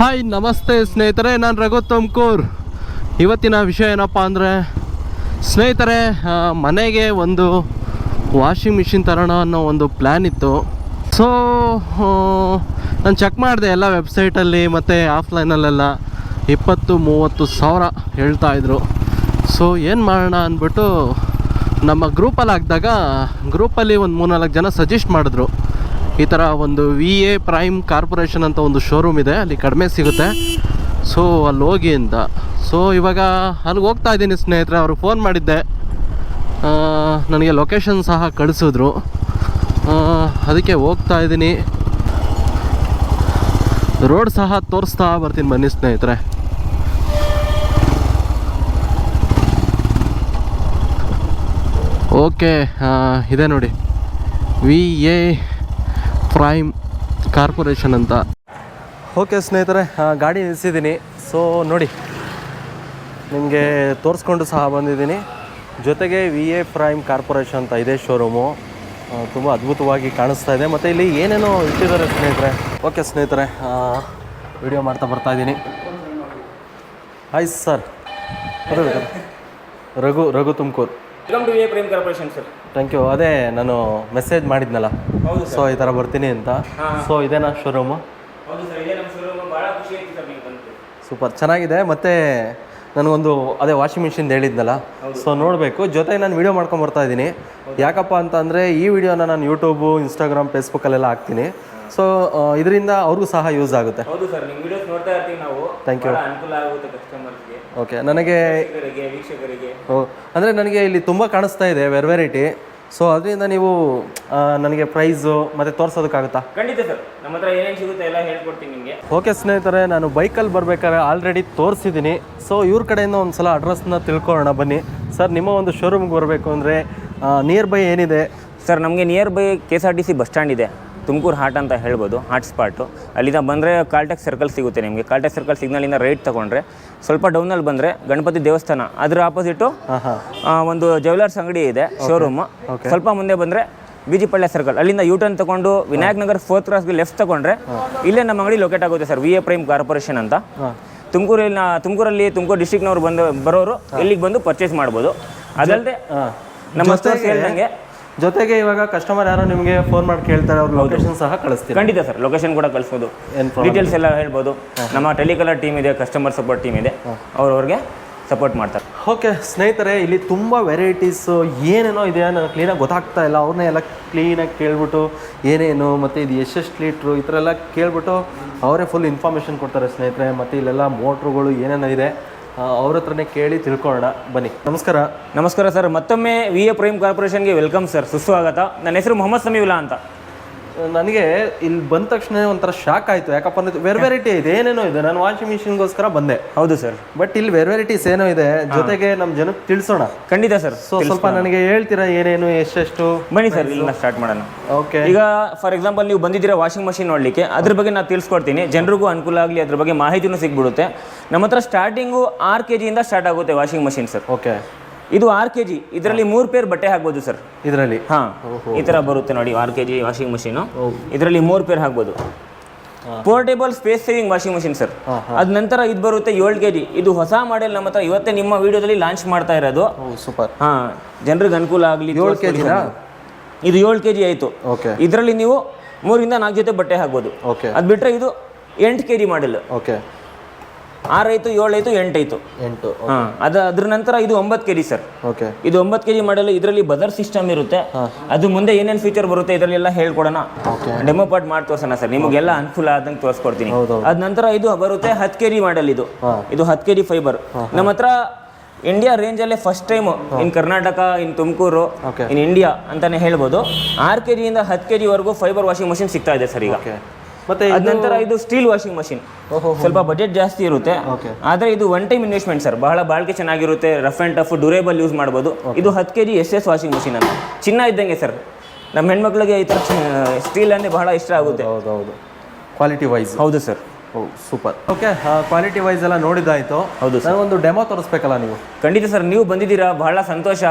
Hi, ನಮಸ್ತೆ ಸ್ನೇಹಿತರೆ, ನಾನು ರಘು ತುಮಕೂರ್. ಇವತ್ತಿನ ವಿಷಯ ಏನಪ್ಪ ಅಂದರೆ, ಸ್ನೇಹಿತರೆ ಮನೆಗೆ ಒಂದು ವಾಷಿಂಗ್ ಮಿಷಿನ್ ತರೋಣ ಅನ್ನೋ ಒಂದು ಪ್ಲ್ಯಾನ್ ಇತ್ತು. ಸೊ ನಾನು ಚೆಕ್ ಮಾಡಿದೆ ಎಲ್ಲ ವೆಬ್ಸೈಟಲ್ಲಿ ಮತ್ತು ಆಫ್ಲೈನಲ್ಲೆಲ್ಲ ಇಪ್ಪತ್ತು, ಮೂವತ್ತು ಸಾವಿರ ಹೇಳ್ತಾಯಿದ್ರು ಸೊ ಏನು ಮಾಡೋಣ ಅಂದ್ಬಿಟ್ಟು, ನಮ್ಮ ಗ್ರೂಪಲ್ಲಿ ಹಾಕಿದಾಗ ಗ್ರೂಪಲ್ಲಿ ಒಂದು ಮೂರ್ನಾಲ್ಕು ಜನ ಸಜೆಸ್ಟ್ ಮಾಡಿದ್ರು. ಈ ಥರ ಒಂದು ವಿ ಎ ಪ್ರೈಮ್ ಕಾರ್ಪೊರೇಷನ್ ಅಂತ ಒಂದು ಶೋರೂಮ್ ಇದೆ. ಅಲ್ಲಿ ಕಡಿಮೆ ಸಿಗುತ್ತೆ. ಸೊ ಅಲ್ಲಿ ಹೋಗಿ ಅಂತ. ಸೊ ಇವಾಗ ಅಲ್ಲಿಗೆ ಹೋಗ್ತಾ ಇದ್ದೀನಿ ಸ್ನೇಹಿತರೆ. ಅವರು ಫೋನ್ ಮಾಡಿದ್ದೆ. ನನಗೆ ಲೊಕೇಶನ್ ಸಹ ಕಳಿಸಿದ್ರು. ಅದಕ್ಕೆ ಹೋಗ್ತಾ ಇದ್ದೀನಿ. ರೋಡ್ ಸಹ ತೋರಿಸ್ತಾ ಬರ್ತೀನಿ ಬನ್ನಿ ಸ್ನೇಹಿತರೆ. ಓಕೆ ಇದೆ ನೋಡಿ. ವಿ ಎ ಪ್ರೈಮ್ ಕಾರ್ಪೊರೇಷನ್ ಅಂತ. ಓಕೆ ಸ್ನೇಹಿತರೆ ಗಾಡಿ ನಿಲ್ಲಿಸಿದ್ದೀನಿ ಸೊ ನೋಡಿ, ನಿಮಗೆ ತೋರಿಸ್ಕೊಂಡು ಸಹ ಬಂದಿದ್ದೀನಿ. ಜೊತೆಗೆ ವಿ ಎ ಪ್ರೈಮ್ ಕಾರ್ಪೊರೇಷನ್ ಅಂತ ಇದೆ ಶೋರೂಮು ತುಂಬ ಅದ್ಭುತವಾಗಿ ಕಾಣಿಸ್ತಾ ಇದೆ. ಮತ್ತು ಇಲ್ಲಿ ಏನೇನೋ ಇಟ್ಟಿದ್ದಾರೆ ಸ್ನೇಹಿತರೆ? ಓಕೆ ಸ್ನೇಹಿತರೆ ವಿಡಿಯೋ ಮಾಡ್ತಾ ಬರ್ತಾ ಇದ್ದೀನಿ. Hi sir Raghu Raghu Tumakuru. Welcome to A prime corporation sir thank you ಅದೇ ನಾನು ಮೆಸೇಜ್ ಮಾಡಿದ್ನಲ್ಲ. ಹೌದು ಸೊ ಈ ಥರ ಬರ್ತೀನಿ ಅಂತ. ಸೊ ಇದೇನಾ ಶೋರೂಮು ಹೌದು ಸರ್ ಇದೇ ನಮ್ಮ ಶೋರೂಮ್ ಭಾಳ ಖುಷಿ ಆಯ್ತು ಸರ್ ನೀವು ಸೂಪರ್ ಚೆನ್ನಾಗಿದೆ. ಮತ್ತು ನನಗೊಂದು ಅದೇ ವಾಷಿಂಗ್ ಮಿಷಿನ್ ಹೇಳಿದ್ನಲ್ಲ. ಸೊ ನೋಡಬೇಕು. ಜೊತೆಗೆ ನಾನು ವೀಡಿಯೋ ಮಾಡ್ಕೊಂಡು ಬರ್ತಾ ಇದ್ದೀನಿ. ಯಾಕಪ್ಪ ಅಂತ ಅಂದರೆ ಈ ವಿಡಿಯೋನ ನಾನು ಯೂಟ್ಯೂಬು ಇನ್ಸ್ಟಾಗ್ರಾಮ್ ಫೇಸ್ಬುಕ್ಕಲ್ಲೆಲ್ಲ ಹಾಕ್ತೀನಿ. ಸೊ ಇದರಿಂದ ಅವ್ರಿಗೂ ಸಹ ಯೂಸ್ ಆಗುತ್ತೆ. ಹೌದು ಸರ್ ನಿಮ್ಮ ವಿಡಿಯೋಸ್ ನೋಡ್ತಾ ಇರ್ತೀವಿ ನಾವು. ಥ್ಯಾಂಕ್ ಯು ಅನುಕೂಲ ಆಗುತ್ತೆ ಕಸ್ಟಮರ್ಸ್ಗೆ ಓಕೆ ನನಗೆ ವೀಕ್ಷಕರಿಗೆ. ವೀಕ್ಷಕರಿಗೆ ಅಂದರೆ ನನಗೆ ಇಲ್ಲಿ ತುಂಬ ಕಾಣಿಸ್ತಾ ಇದೆ ವೆರ್ ವೆರೈಟಿ. ಸೊ ಅದರಿಂದ ನೀವು ಆ, ನನಗೆ ಪ್ರೈಸು ಮತ್ತು ತೋರಿಸೋದಕ್ಕಾಗುತ್ತಾ? ಖಂಡಿತ ಸರ್. ನಮ್ಮ ಹತ್ರ ಏನೇನು ಸಿಗುತ್ತೆ ಎಲ್ಲ ಹೇಳ್ಕೊಡ್ತೀನಿ ನಿಮಗೆ. ಓಕೆ ಸ್ನೇಹಿತರೆ ನಾನು ಬೈಕಲ್ಲಿ ಬರಬೇಕಾದ್ರೆ ಆಲ್ರೆಡಿ ತೋರಿಸಿದ್ದೀನಿ. ಸೊ ಇವ್ರ ಕಡೆಯಿಂದ ಒಂದು ಸಲ ಅಡ್ರೆಸ್ನ ತಿಳ್ಕೊಳ್ಳೋಣ ಬನ್ನಿ. ಸರ್ ನಿಮ್ಮ ಒಂದು ಶೋರೂಮ್ಗೆ ಬರಬೇಕು ಅಂದರೆ ನಿಯರ್ ಬೈ ಏನಿದೆ? ಸರ್ ನಮಗೆ nearby K S R T C bus stand ಇದೆ. ತುಮಕೂರು ಹಾಟ್ ಅಂತ ಹೇಳ್ಬೋದು ಹಾಟ್ ಸ್ಪಾಟು. ಅಲ್ಲಿಂದ ಬಂದರೆ ಕಾಲ್ಟೆಕ್ ಸರ್ಕಲ್ ಸಿಗುತ್ತೆ ನಿಮಗೆ. ಕಾಲ್ಟೆಕ್ ಸರ್ಕಲ್ ಸಿಗ್ನಲಿಂದ ರೈಟ್ ತೊಗೊಂಡ್ರೆ ಸ್ವಲ್ಪ ಡೌನಲ್ಲಿ ಬಂದರೆ ಗಣಪತಿ ದೇವಸ್ಥಾನ. ಅದರ ಆಪೋಸಿಟು ಒಂದು ಜ್ಯುವೆಲರ್ಸ್ ಅಂಗಡಿ ಇದೆ ಶೋರೂಮ್ ಸ್ವಲ್ಪ ಮುಂದೆ ಬಂದರೆ ಬಿಜಿಪಳ್ಳಿ ಸರ್ಕಲ್ ಅಲ್ಲಿಂದ ಯೂ ಟರ್ನ್ ತಗೊಂಡು ವಿನಾಯಕ್ ನಗರ್ ಫೋರ್ತ್ ಕ್ರಾಸ್ಗೆ ಲೆಫ್ಟ್ ತಗೊಂಡ್ರೆ ಇಲ್ಲೇ ನಮ್ಮ ಅಂಗಡಿ ಲೊಕೇಟ್ ಆಗುತ್ತೆ sir V A prime corporation ಅಂತ. ತುಮಕೂರಲ್ಲಿ ತುಮಕೂರಿನ ತುಮಕೂರಲ್ಲಿ ತುಮಕೂರು ಡಿಸ್ಟಿಕ್ನವ್ರು ಬಂದು ಬರೋರು ಇಲ್ಲಿಗೆ ಬಂದು ಪರ್ಚೇಸ್ ಮಾಡ್ಬೋದು. ಅದಲ್ಲದೆ ನಮ್ಮ ಹೇಳ್ದಂಗೆ ಜೊತೆಗೆ ಇವಾಗ ಕಸ್ಟಮರ್ ಯಾರೋ ನಿಮಗೆ ಫೋನ್ ಮಾಡಿ ಕೇಳ್ತಾರೆ ಅವ್ರ ಲೊಕೇಶನ್ ಸಹ ಕಳಿಸ್ತೀವಿ ಖಂಡಿತ ಸರ್ ಲೊಕೇಶನ್ ಕೂಡ ಕಳಿಸ್ಬೋದು. ಡೀಟೇಲ್ಸ್ ಎಲ್ಲ ಹೇಳ್ಬೋದು. ನಮ್ಮ ಟೆಲಿಕಲರ್ ಟೀಮ್ ಇದೆ ಕಸ್ಟಮರ್ ಸಪೋರ್ಟ್ ಟೀಮ್ ಇದೆ. ಅವ್ರವ್ರಿಗೆ ಸಪೋರ್ಟ್ ಮಾಡ್ತಾರೆ. ಓಕೆ ಸ್ನೇಹಿತರೆ ಇಲ್ಲಿ ತುಂಬ ವೆರೈಟೀಸು ಏನೇನೋ ಇದೆ ನನಗೆ ಕ್ಲೀನಾಗಿ ಗೊತ್ತಾಗ್ತಾ ಇಲ್ಲ. ಅವ್ರನ್ನೇ ಎಲ್ಲ ಕ್ಲೀನಾಗಿ ಕೇಳ್ಬಿಟ್ಟು ಏನೇನು ಮತ್ತು ಇದು ಎಷ್ಟೆಷ್ಟು ಲೀಟ್ರು ಈ ಥರ ಎಲ್ಲ ಕೇಳ್ಬಿಟ್ಟು ಅವರೇ ಫುಲ್ ಇನ್ಫಾರ್ಮೇಷನ್ ಕೊಡ್ತಾರೆ ಸ್ನೇಹಿತರೆ. ಮತ್ತು ಇಲ್ಲೆಲ್ಲ ಮೋಟ್ರುಗಳು ಏನೇನೋ ಇದೆ. ಅವ್ರ ಹತ್ರನೇ ಕೇಳಿ ತಿಳ್ಕೊಳ್ಳೋಣ, ಬನ್ನಿ. ನಮಸ್ಕಾರ. ನಮಸ್ಕಾರ ಸರ್. ಮತ್ತೊಮ್ಮೆ ವಿ ಎ ಪ್ರೇಮ್ ಕಾರ್ಪೊರೇಷನ್ಗೆ ವೆಲ್ಕಮ್ ಸರ್. ಸುಸ್ವಾಗತ. ನನ್ನ ಹೆಸರು ಮೊಹಮ್ಮದ್ ಸಮೀವುಲ್ಲಾ ಅಂತ. ನನಗೆ ಇಲ್ಲಿ ಬಂದ ತಕ್ಷಣ ಒಂಥರ ಶಾಕ್ ಆಯಿತು. ಯಾಕಪ್ಪ ಅಂದರೆ ವೆರ್ ವೆರೈಟಿ ಇದೆ ಏನೇನೋ ಇದೆ. ನಾನು ವಾಷಿಂಗ್ ಮಿಷಿನ್ಗೋಸ್ಕರ ಬಂದೆ. ಹೌದು ಸರ್ ಬಟ್ ಇಲ್ಲಿ ವೆರ್ ವೆರೈಟೀಸ್ ಏನೋ ಇದೆ. ಜೊತೆಗೆ ನಮ್ಮ ಜನಕ್ಕೆ ತಿಳಿಸೋಣ. ಖಂಡಿತ ಸರ್ ಸೊ ಸ್ವಲ್ಪ ನನಗೆ ಹೇಳ್ತೀರಾ ಏನೇನು ಎಷ್ಟೆಷ್ಟು? ಬನ್ನಿ ಸರ್ ಇಲ್ಲಿ ಸ್ಟಾರ್ಟ್ ಮಾಡೋಣ. ಓಕೆ ಈಗ ಫಾರ್ ಎಕ್ಸಾಂಪಲ್ ನೀವು ಬಂದಿದ್ದೀರಾ ವಾಷಿಂಗ್ ಮಷಿನ್ ನೋಡಲಿಕ್ಕೆ ಅದ್ರ ಬಗ್ಗೆ ನಾನು ತಿಳಿಸ್ಕೊಡ್ತೀನಿ. ಜನರಿಗೂ ಅನುಕೂಲ ಆಗಲಿ ಅದ್ರ ಬಗ್ಗೆ ಮಾಹಿತಿನೂ ಸಿಗ್ಬಿಡುತ್ತೆ. ನಮ್ಮ ಹತ್ರ ಸ್ಟಾರ್ಟಿಂಗು ಆರು ಕೆ ಜಿಯಿಂದ ಸ್ಟಾರ್ಟ್ ಆಗುತ್ತೆ ವಾಷಿಂಗ್ ಮಷಿನ್ ಸರ್ ಓಕೆ ಇದು ಆರು ಕೆ ಜಿ. ಇದರಲ್ಲಿ ಮೂರು ಪೇರ್ ಬಟ್ಟೆ ಹಾಕ್ಬೋದು ಸರ್. ಇದರಲ್ಲಿ? ಹಾಂ. ಈ ಥರ ಬರುತ್ತೆ ನೋಡಿ ಆರ್ ಕೆ ಜಿ ವಾಷಿಂಗ್ ಮಷೀನು ಇದರಲ್ಲಿ ಮೂರು ಪೇರ್ ಹಾಕ್ಬೋದು. Portable space saving washing machine sir ಅದ ನಂತರ ಇದು ಬರುತ್ತೆ ಏಳು ಕೆ ಜಿ. ಇದು ಹೊಸ ಮಾಡೆಲ್ ನಮ್ಮ ಹತ್ರ ಇವತ್ತೇ ನಿಮ್ಮ ವಿಡಿಯೋದಲ್ಲಿ ಲಾಂಚ್ ಮಾಡ್ತಾ ಇರೋದು. ಸೂಪರ್ ಹಾಂ. ಜನರಿಗೆ ಅನುಕೂಲ ಆಗಲಿ ಏಳು ಕೆಜಿನಾ? ಇದು ಏಳು ಕೆ ಜಿ ಆಯಿತು. ಓಕೆ. ಇದರಲ್ಲಿ ನೀವು ಮೂರಿಂದ ನಾಲ್ಕು ಜೊತೆ ಬಟ್ಟೆ ಹಾಕ್ಬೋದು. ಓಕೆ. ಅದು ಬಿಟ್ಟರೆ ಇದು ಎಂಟು ಕೆ ಜಿ ಮಾಡೆಲ್ ಓಕೆ. ಆರಾಯ್ತು ಏಳಾಯ್ತು ಎಂಟಾಯ್ತು ಎಂಟು ಹಾಂ ಅದು ಅದ್ರ ನಂತರ ಇದು ಒಂಬತ್ತು ಕೆ ಜಿ ಸರ್. ಓಕೆ. ಇದು ಒಂಬತ್ತು ಕೆ ಜಿ ಮಾಡಲು ಇದರಲ್ಲಿ ಬದರ್ ಸಿಸ್ಟಮ್ ಇರುತ್ತೆ. ಅದು ಮುಂದೆ ಏನೇನು ಫೀಚರ್ ಬರುತ್ತೆ ಇದರಲ್ಲೆಲ್ಲ ಹೇಳ್ಕೊಡೋಣ. ಡೆಮೋ ಪಾರ್ಟ್ ಮಾಡಿ ತೋರ್ಸೋಣ ಸರ್. ನಿಮಗೆಲ್ಲ ಅನುಕೂಲ ಆದಂಗೆ ತೋರಿಸ್ಕೊಡ್ತೀನಿ. ಅದ ನಂತರ ಇದು ಬರುತ್ತೆ ಹತ್ತು ಕೆ ಜಿ ಮಾಡಲ್ ಇದು. ಇದು ಹತ್ತು ಕೆ ಜಿ ಫೈಬರ್ ನಮ್ಮ ಹತ್ರ India ರೇಂಜಲ್ಲೇ first time in Karnataka in Tumakuru in India ಅಂತಾನೆ ಹೇಳ್ಬೋದು. ಆರು ಕೆ ಜಿಯಿಂದ ಹತ್ತು ಕೆ ಜಿವರೆಗೂ ಫೈಬರ್ ವಾಷಿಂಗ್ ಮಷಿನ್ ಸಿಗ್ತಾ ಇದೆ ಸರ್ ಈಗ. ಮತ್ತೆ ನಂತರ ಇದು ಸ್ಟೀಲ್ ವಾಷಿಂಗ್ ಮಷಿನ್ ಸ್ವಲ್ಪ ಬಜೆಟ್ ಜಾಸ್ತಿ ಇರುತ್ತೆ. ಆದರೆ ಇದು ಒನ್ ಟೈಮ್ ಇನ್ವೆಸ್ಟ್ಮೆಂಟ್ ಸರ್ ಬಹಳ ಬಾಳಿಕೆ ಚೆನ್ನಾಗಿರುತ್ತೆ rough and tough durable use ಮಾಡ್ಬೋದು. ಇದು ಹತ್ತು K G S S washing machine ಅಂತ ಚಿನ್ನ ಇದ್ದಂಗೆ ಸರ್ ನಮ್ಮ ಹೆಣ್ಮಕ್ಳಿಗೆ ಈ ಥರ ಸ್ಟೀಲ್ ಅಂದರೆ ಬಹಳ ಇಷ್ಟ ಆಗುತ್ತೆ. ಹೌದು ಹೌದು ಕ್ವಾಲಿಟಿ ವೈಸ್ ಹೌದು sir super. Okay quality wise ಎಲ್ಲ ನೋಡಿದಾಯ್ತು ಹೌದು ಸರ್. ಒಂದು ಡೆಮೋ ತೋರಿಸ್ಬೇಕಲ್ಲ ನೀವು? ಖಂಡಿತ ಸರ್. ನೀವು ಬಂದಿದ್ದೀರಾ ಬಹಳ ಸಂತೋಷ.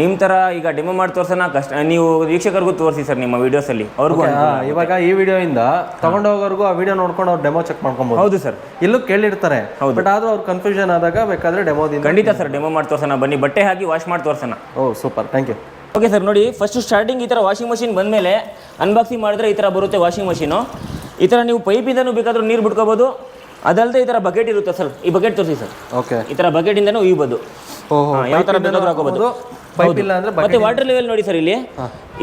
ನಿಮ್ಮ ಥರ ಈಗ ಡೆಮೋ ಮಾಡಿ ತೋರ್ಸೋಣ ಕಷ್ಟ ನೀವು ವೀಕ್ಷಕರಿಗೂ ತೋರಿಸಿ ಸರ್ ನಿಮ್ಮ ವಿಡಿಯೋಸಲ್ಲಿ ಅವ್ರಿಗೂ ಇವಾಗ ಈ ವಿಡಿಯೋಯಿಂದ ತಗೊಂಡೋಗೋರ್ಗು ಆ ವಿಡಿಯೋ ನೋಡ್ಕೊಂಡು ಅವ್ರು ಡೆಮೋ ಚೆಕ್ ಮಾಡ್ಕೊಬೋದು. ಹೌದು ಸರ್. ಇಲ್ಲೂ ಕೇಳಿರ್ತಾರೆ. ಬಟ್ ಆದ್ರೂ ಅವ್ರು ಕನ್ಫ್ಯೂಷನ್ ಆದಾಗ ಬೇಕಾದ್ರೆ ಡೆಮೋದಿಂದ ಖಂಡಿತ ಸರ್. ಡೆಮೋ ಮಾಡಿ ತೋರ್ಸೋಣ. ಬನ್ನಿ ಬಟ್ಟೆ ಹಾಕಿ ವಾಶ್ ಮಾಡಿ ತೋರ್ಸೋಣ. ಓ super. Thank you okay sir. ನೋಡಿ ಫಸ್ಟ್ ಸ್ಟಾರ್ಟಿಂಗ್ ಈ ಥರ ವಾಷಿಂಗ್ ಮಷಿನ್ ಬಂದಮೇಲೆ ಅನ್ಬಾಕ್ಸಿಂಗ್ ಮಾಡಿದ್ರೆ ಈ ಥರ ಬರುತ್ತೆ ವಾಷಿಂಗ್ ಮಷೀನು ಈ ಥರ ನೀವು ಪೈಪಿಂದನೂ ಬೇಕಾದರೂ ನೀರು ಬಿಟ್ಕೋಬೋದು ಅದಲ್ಲದೆ ಈ ಥರ ಬಕೆಟ್ ಇರುತ್ತೆ ಸರ್ ಈ ಬಕೆಟ್ ತೋರಿಸಿ ಸರ್ ಓಕೆ ಈ ಥರ ಬಕೆಟಿಂದನೂ ಉಯ್ಬೋದು. ಯಾವ ಥರ ಬೇಕಾದರೂ ಹಾಕೋಬೋದು ಮತ್ತೆ ವಾಟರ್ ಲೆವೆಲ್ ನೋಡಿ ಸರ್ ಇಲ್ಲಿ.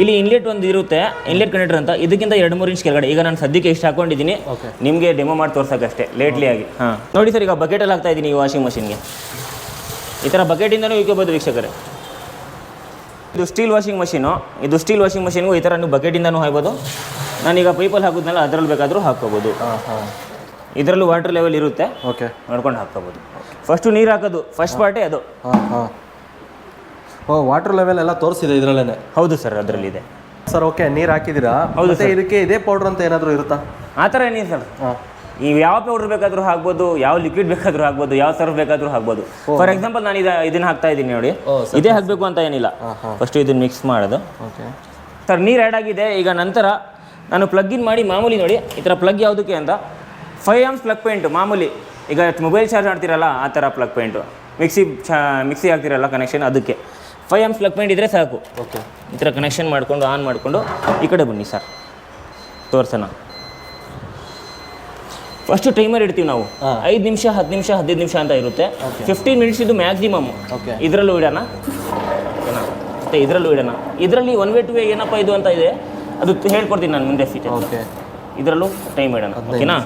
ಇಲ್ಲಿ ಇನ್ಲೆಟ್ ಒಂದು ಇರುತ್ತೆ. ಇನ್ಲೆಟ್ ಕನೆಕ್ಟರ್ ಅಂತ. ಇದಕ್ಕಿಂತ ಎರಡು ಮೂರು ಇಂಚ್ ಕೆಳಗಡೆ. ಈಗ ನಾನು ಸದ್ಯಕ್ಕೆ ಇಷ್ಟು ಹಾಕೊಂಡಿದ್ದೀನಿ. ನಿಮಗೆ ಡೆಮೋ ಮಾಡಿ ತೋರ್ಸಕ್ಕಷ್ಟೇ ಲೇಟ್ಲಿ ಆಗಿ. ಹಾಂ. ನೋಡಿ ಸರ್ ಈಗ ಬಕೆಟಲ್ಲಿ ಹಾಕ್ತಾ ಇದ್ದೀನಿ ಈ ವಾಷಿಂಗ್ ಮಷಿನ್ಗೆ ಈ ಥರ ಬಕೆಟಿಂದನೂ ಇಕ್ಕೋಬೋದು ವೀಕ್ಷಕರೇ. ಇದು ಸ್ಟೀಲ್ ವಾಷಿಂಗ್ ಮಷೀನು ಇದು ಸ್ಟೀಲ್ ವಾಷಿಂಗ್ ಮಷೀನ್ಗೂ ಈ ಥರ ನೀವು ಬಕೆಟಿಂದನೂ ಹಾಕ್ಬೋದು. ನಾನೀಗ ಪೈಪಲ್ಲಿ ಹಾಕಿದ್ನಲ್ಲ ಅದರಲ್ಲಿ ಬೇಕಾದರೂ ಹಾಕ್ಕೋಬೋದು. ಹಾಂ ಹಾಂ. ಇದರಲ್ಲೂ ವಾಟರ್ ಲೆವೆಲ್ ಇರುತ್ತೆ. ಓಕೆ ನೋಡ್ಕೊಂಡು ಹಾಕ್ಕೋಬೋದು. ಫಸ್ಟು ನೀರು ಹಾಕೋದು. ಫಸ್ಟ್ ಪಾರ್ಟೇ ಅದು. ಹಾಂ ಹಾಂ. ಓ ವಾಟರ್ ಲೆವೆಲ್ ಎಲ್ಲ ತೋರಿಸಿದೆ ಇದರಲ್ಲೇ ಹೌದು ಸರ್ ಅದರಲ್ಲಿದೆ. ಸರ್ ಓಕೆ ನೀರು ಹಾಕಿದ್ದೀರಾ? ಹೌದು ಸರ್. ಇದಕ್ಕೆ ಇದೇ ಪೌಡ್ರ್ ಅಂತ ಏನಾದರೂ ಇರುತ್ತಾ? ಆ ಥರ ಏನಿದೆ ಸರ್. ಹಾಂ. ನೀವು ಯಾವ ಪೌಡರ್ ಬೇಕಾದರೂ ಹಾಕ್ಬೋದು ಯಾವ ಲಿಕ್ವಿಡ್ ಬೇಕಾದರೂ ಹಾಕ್ಬೋದು ಯಾವ ಸರ್ಫ್ ಬೇಕಾದರೂ ಹಾಕ್ಬೋದು. ಫಾರ್ ಎಕ್ಸಾಂಪಲ್ ನಾನು ಇದು ಇದನ್ನ ಹಾಕ್ತಾ ಇದ್ದೀನಿ ನೋಡಿ. ಇದೇ ಹಾಕಬೇಕು ಅಂತ ಏನಿಲ್ಲ. ಫಸ್ಟ್ ಇದನ್ನ ಮಿಕ್ಸ್ ಮಾಡೋದು. ಓಕೆ. ಸರ್ ನೀರು ಆ್ಯಡ್ ಆಗಿದೆ. ಈಗ ನಂತರ ನಾನು ಪ್ಲಗ್ ಇನ್ ಮಾಡಿ ಮಾಮೂಲಿ ನೋಡಿ ಈ ಥರ ಪ್ಲಗ್ ಯಾವುದಕ್ಕೆ ಅಂತ. ಫೈವ್ ಆಮ್ಸ್ ಪ್ಲಗ್ ಪೇಂಟು ಮಾಮೂಲಿ. ಈಗ ಮೊಬೈಲ್ ಚಾರ್ಜ್ ಮಾಡ್ತೀರಲ್ಲ ಆ ಥರ ಪ್ಲಗ್ ಪೇಂಟು ಮಿಕ್ಸಿ ಚಾ ಮಿಕ್ಸಿ ಹಾಕ್ತಿರಲ್ಲ ಕನೆಕ್ಷನ್ ಅದಕ್ಕೆ. ಫೈವ್ ಆಮ್ಸ್ ಪ್ಲಗ್ ಪಾಯಿಂಟ್ ಇದ್ದರೆ ಸಾಕು. ಓಕೆ. ಈ ಥರ ಕನೆಕ್ಷನ್ ಮಾಡಿಕೊಂಡು ಆನ್ ಮಾಡಿಕೊಂಡು ಈ ಕಡೆ ಬನ್ನಿ ಸರ್ ತೋರ್ಸೋಣ. ಫಸ್ಟು ಟೈಮರ್ ಇಡ್ತೀವಿ ನಾವು. ಐದು ನಿಮಿಷ ಹತ್ತು ನಿಮಿಷ ಹದಿನೈದು ನಿಮಿಷ ಅಂತ ಇರುತ್ತೆ. ಫಿಫ್ಟೀನ್ ಮಿನಿಟ್ಸ್ ಇದು ಮ್ಯಾಕ್ಸಿಮಮ್ ಓಕೆ ಇದರಲ್ಲೂ ಇಡೋಣ. ಓಕೆನಾ? ಮತ್ತು ಇದರಲ್ಲೂ ಇಡೋಣ. ಇದರಲ್ಲಿ ಒನ್ ವೇ ಟು ವೇ ಏನಪ್ಪ ಇದು ಅಂತ ಇದೆ ಅದು ಹೇಳ್ಕೊಡ್ತೀನಿ ನಾನು ಮುಂದೆ ಫೀಚರ್ ಓಕೆ ಇದರಲ್ಲೂ ಟೈಮ್ ಇಡೋಣ. ಓಕೆನಾ?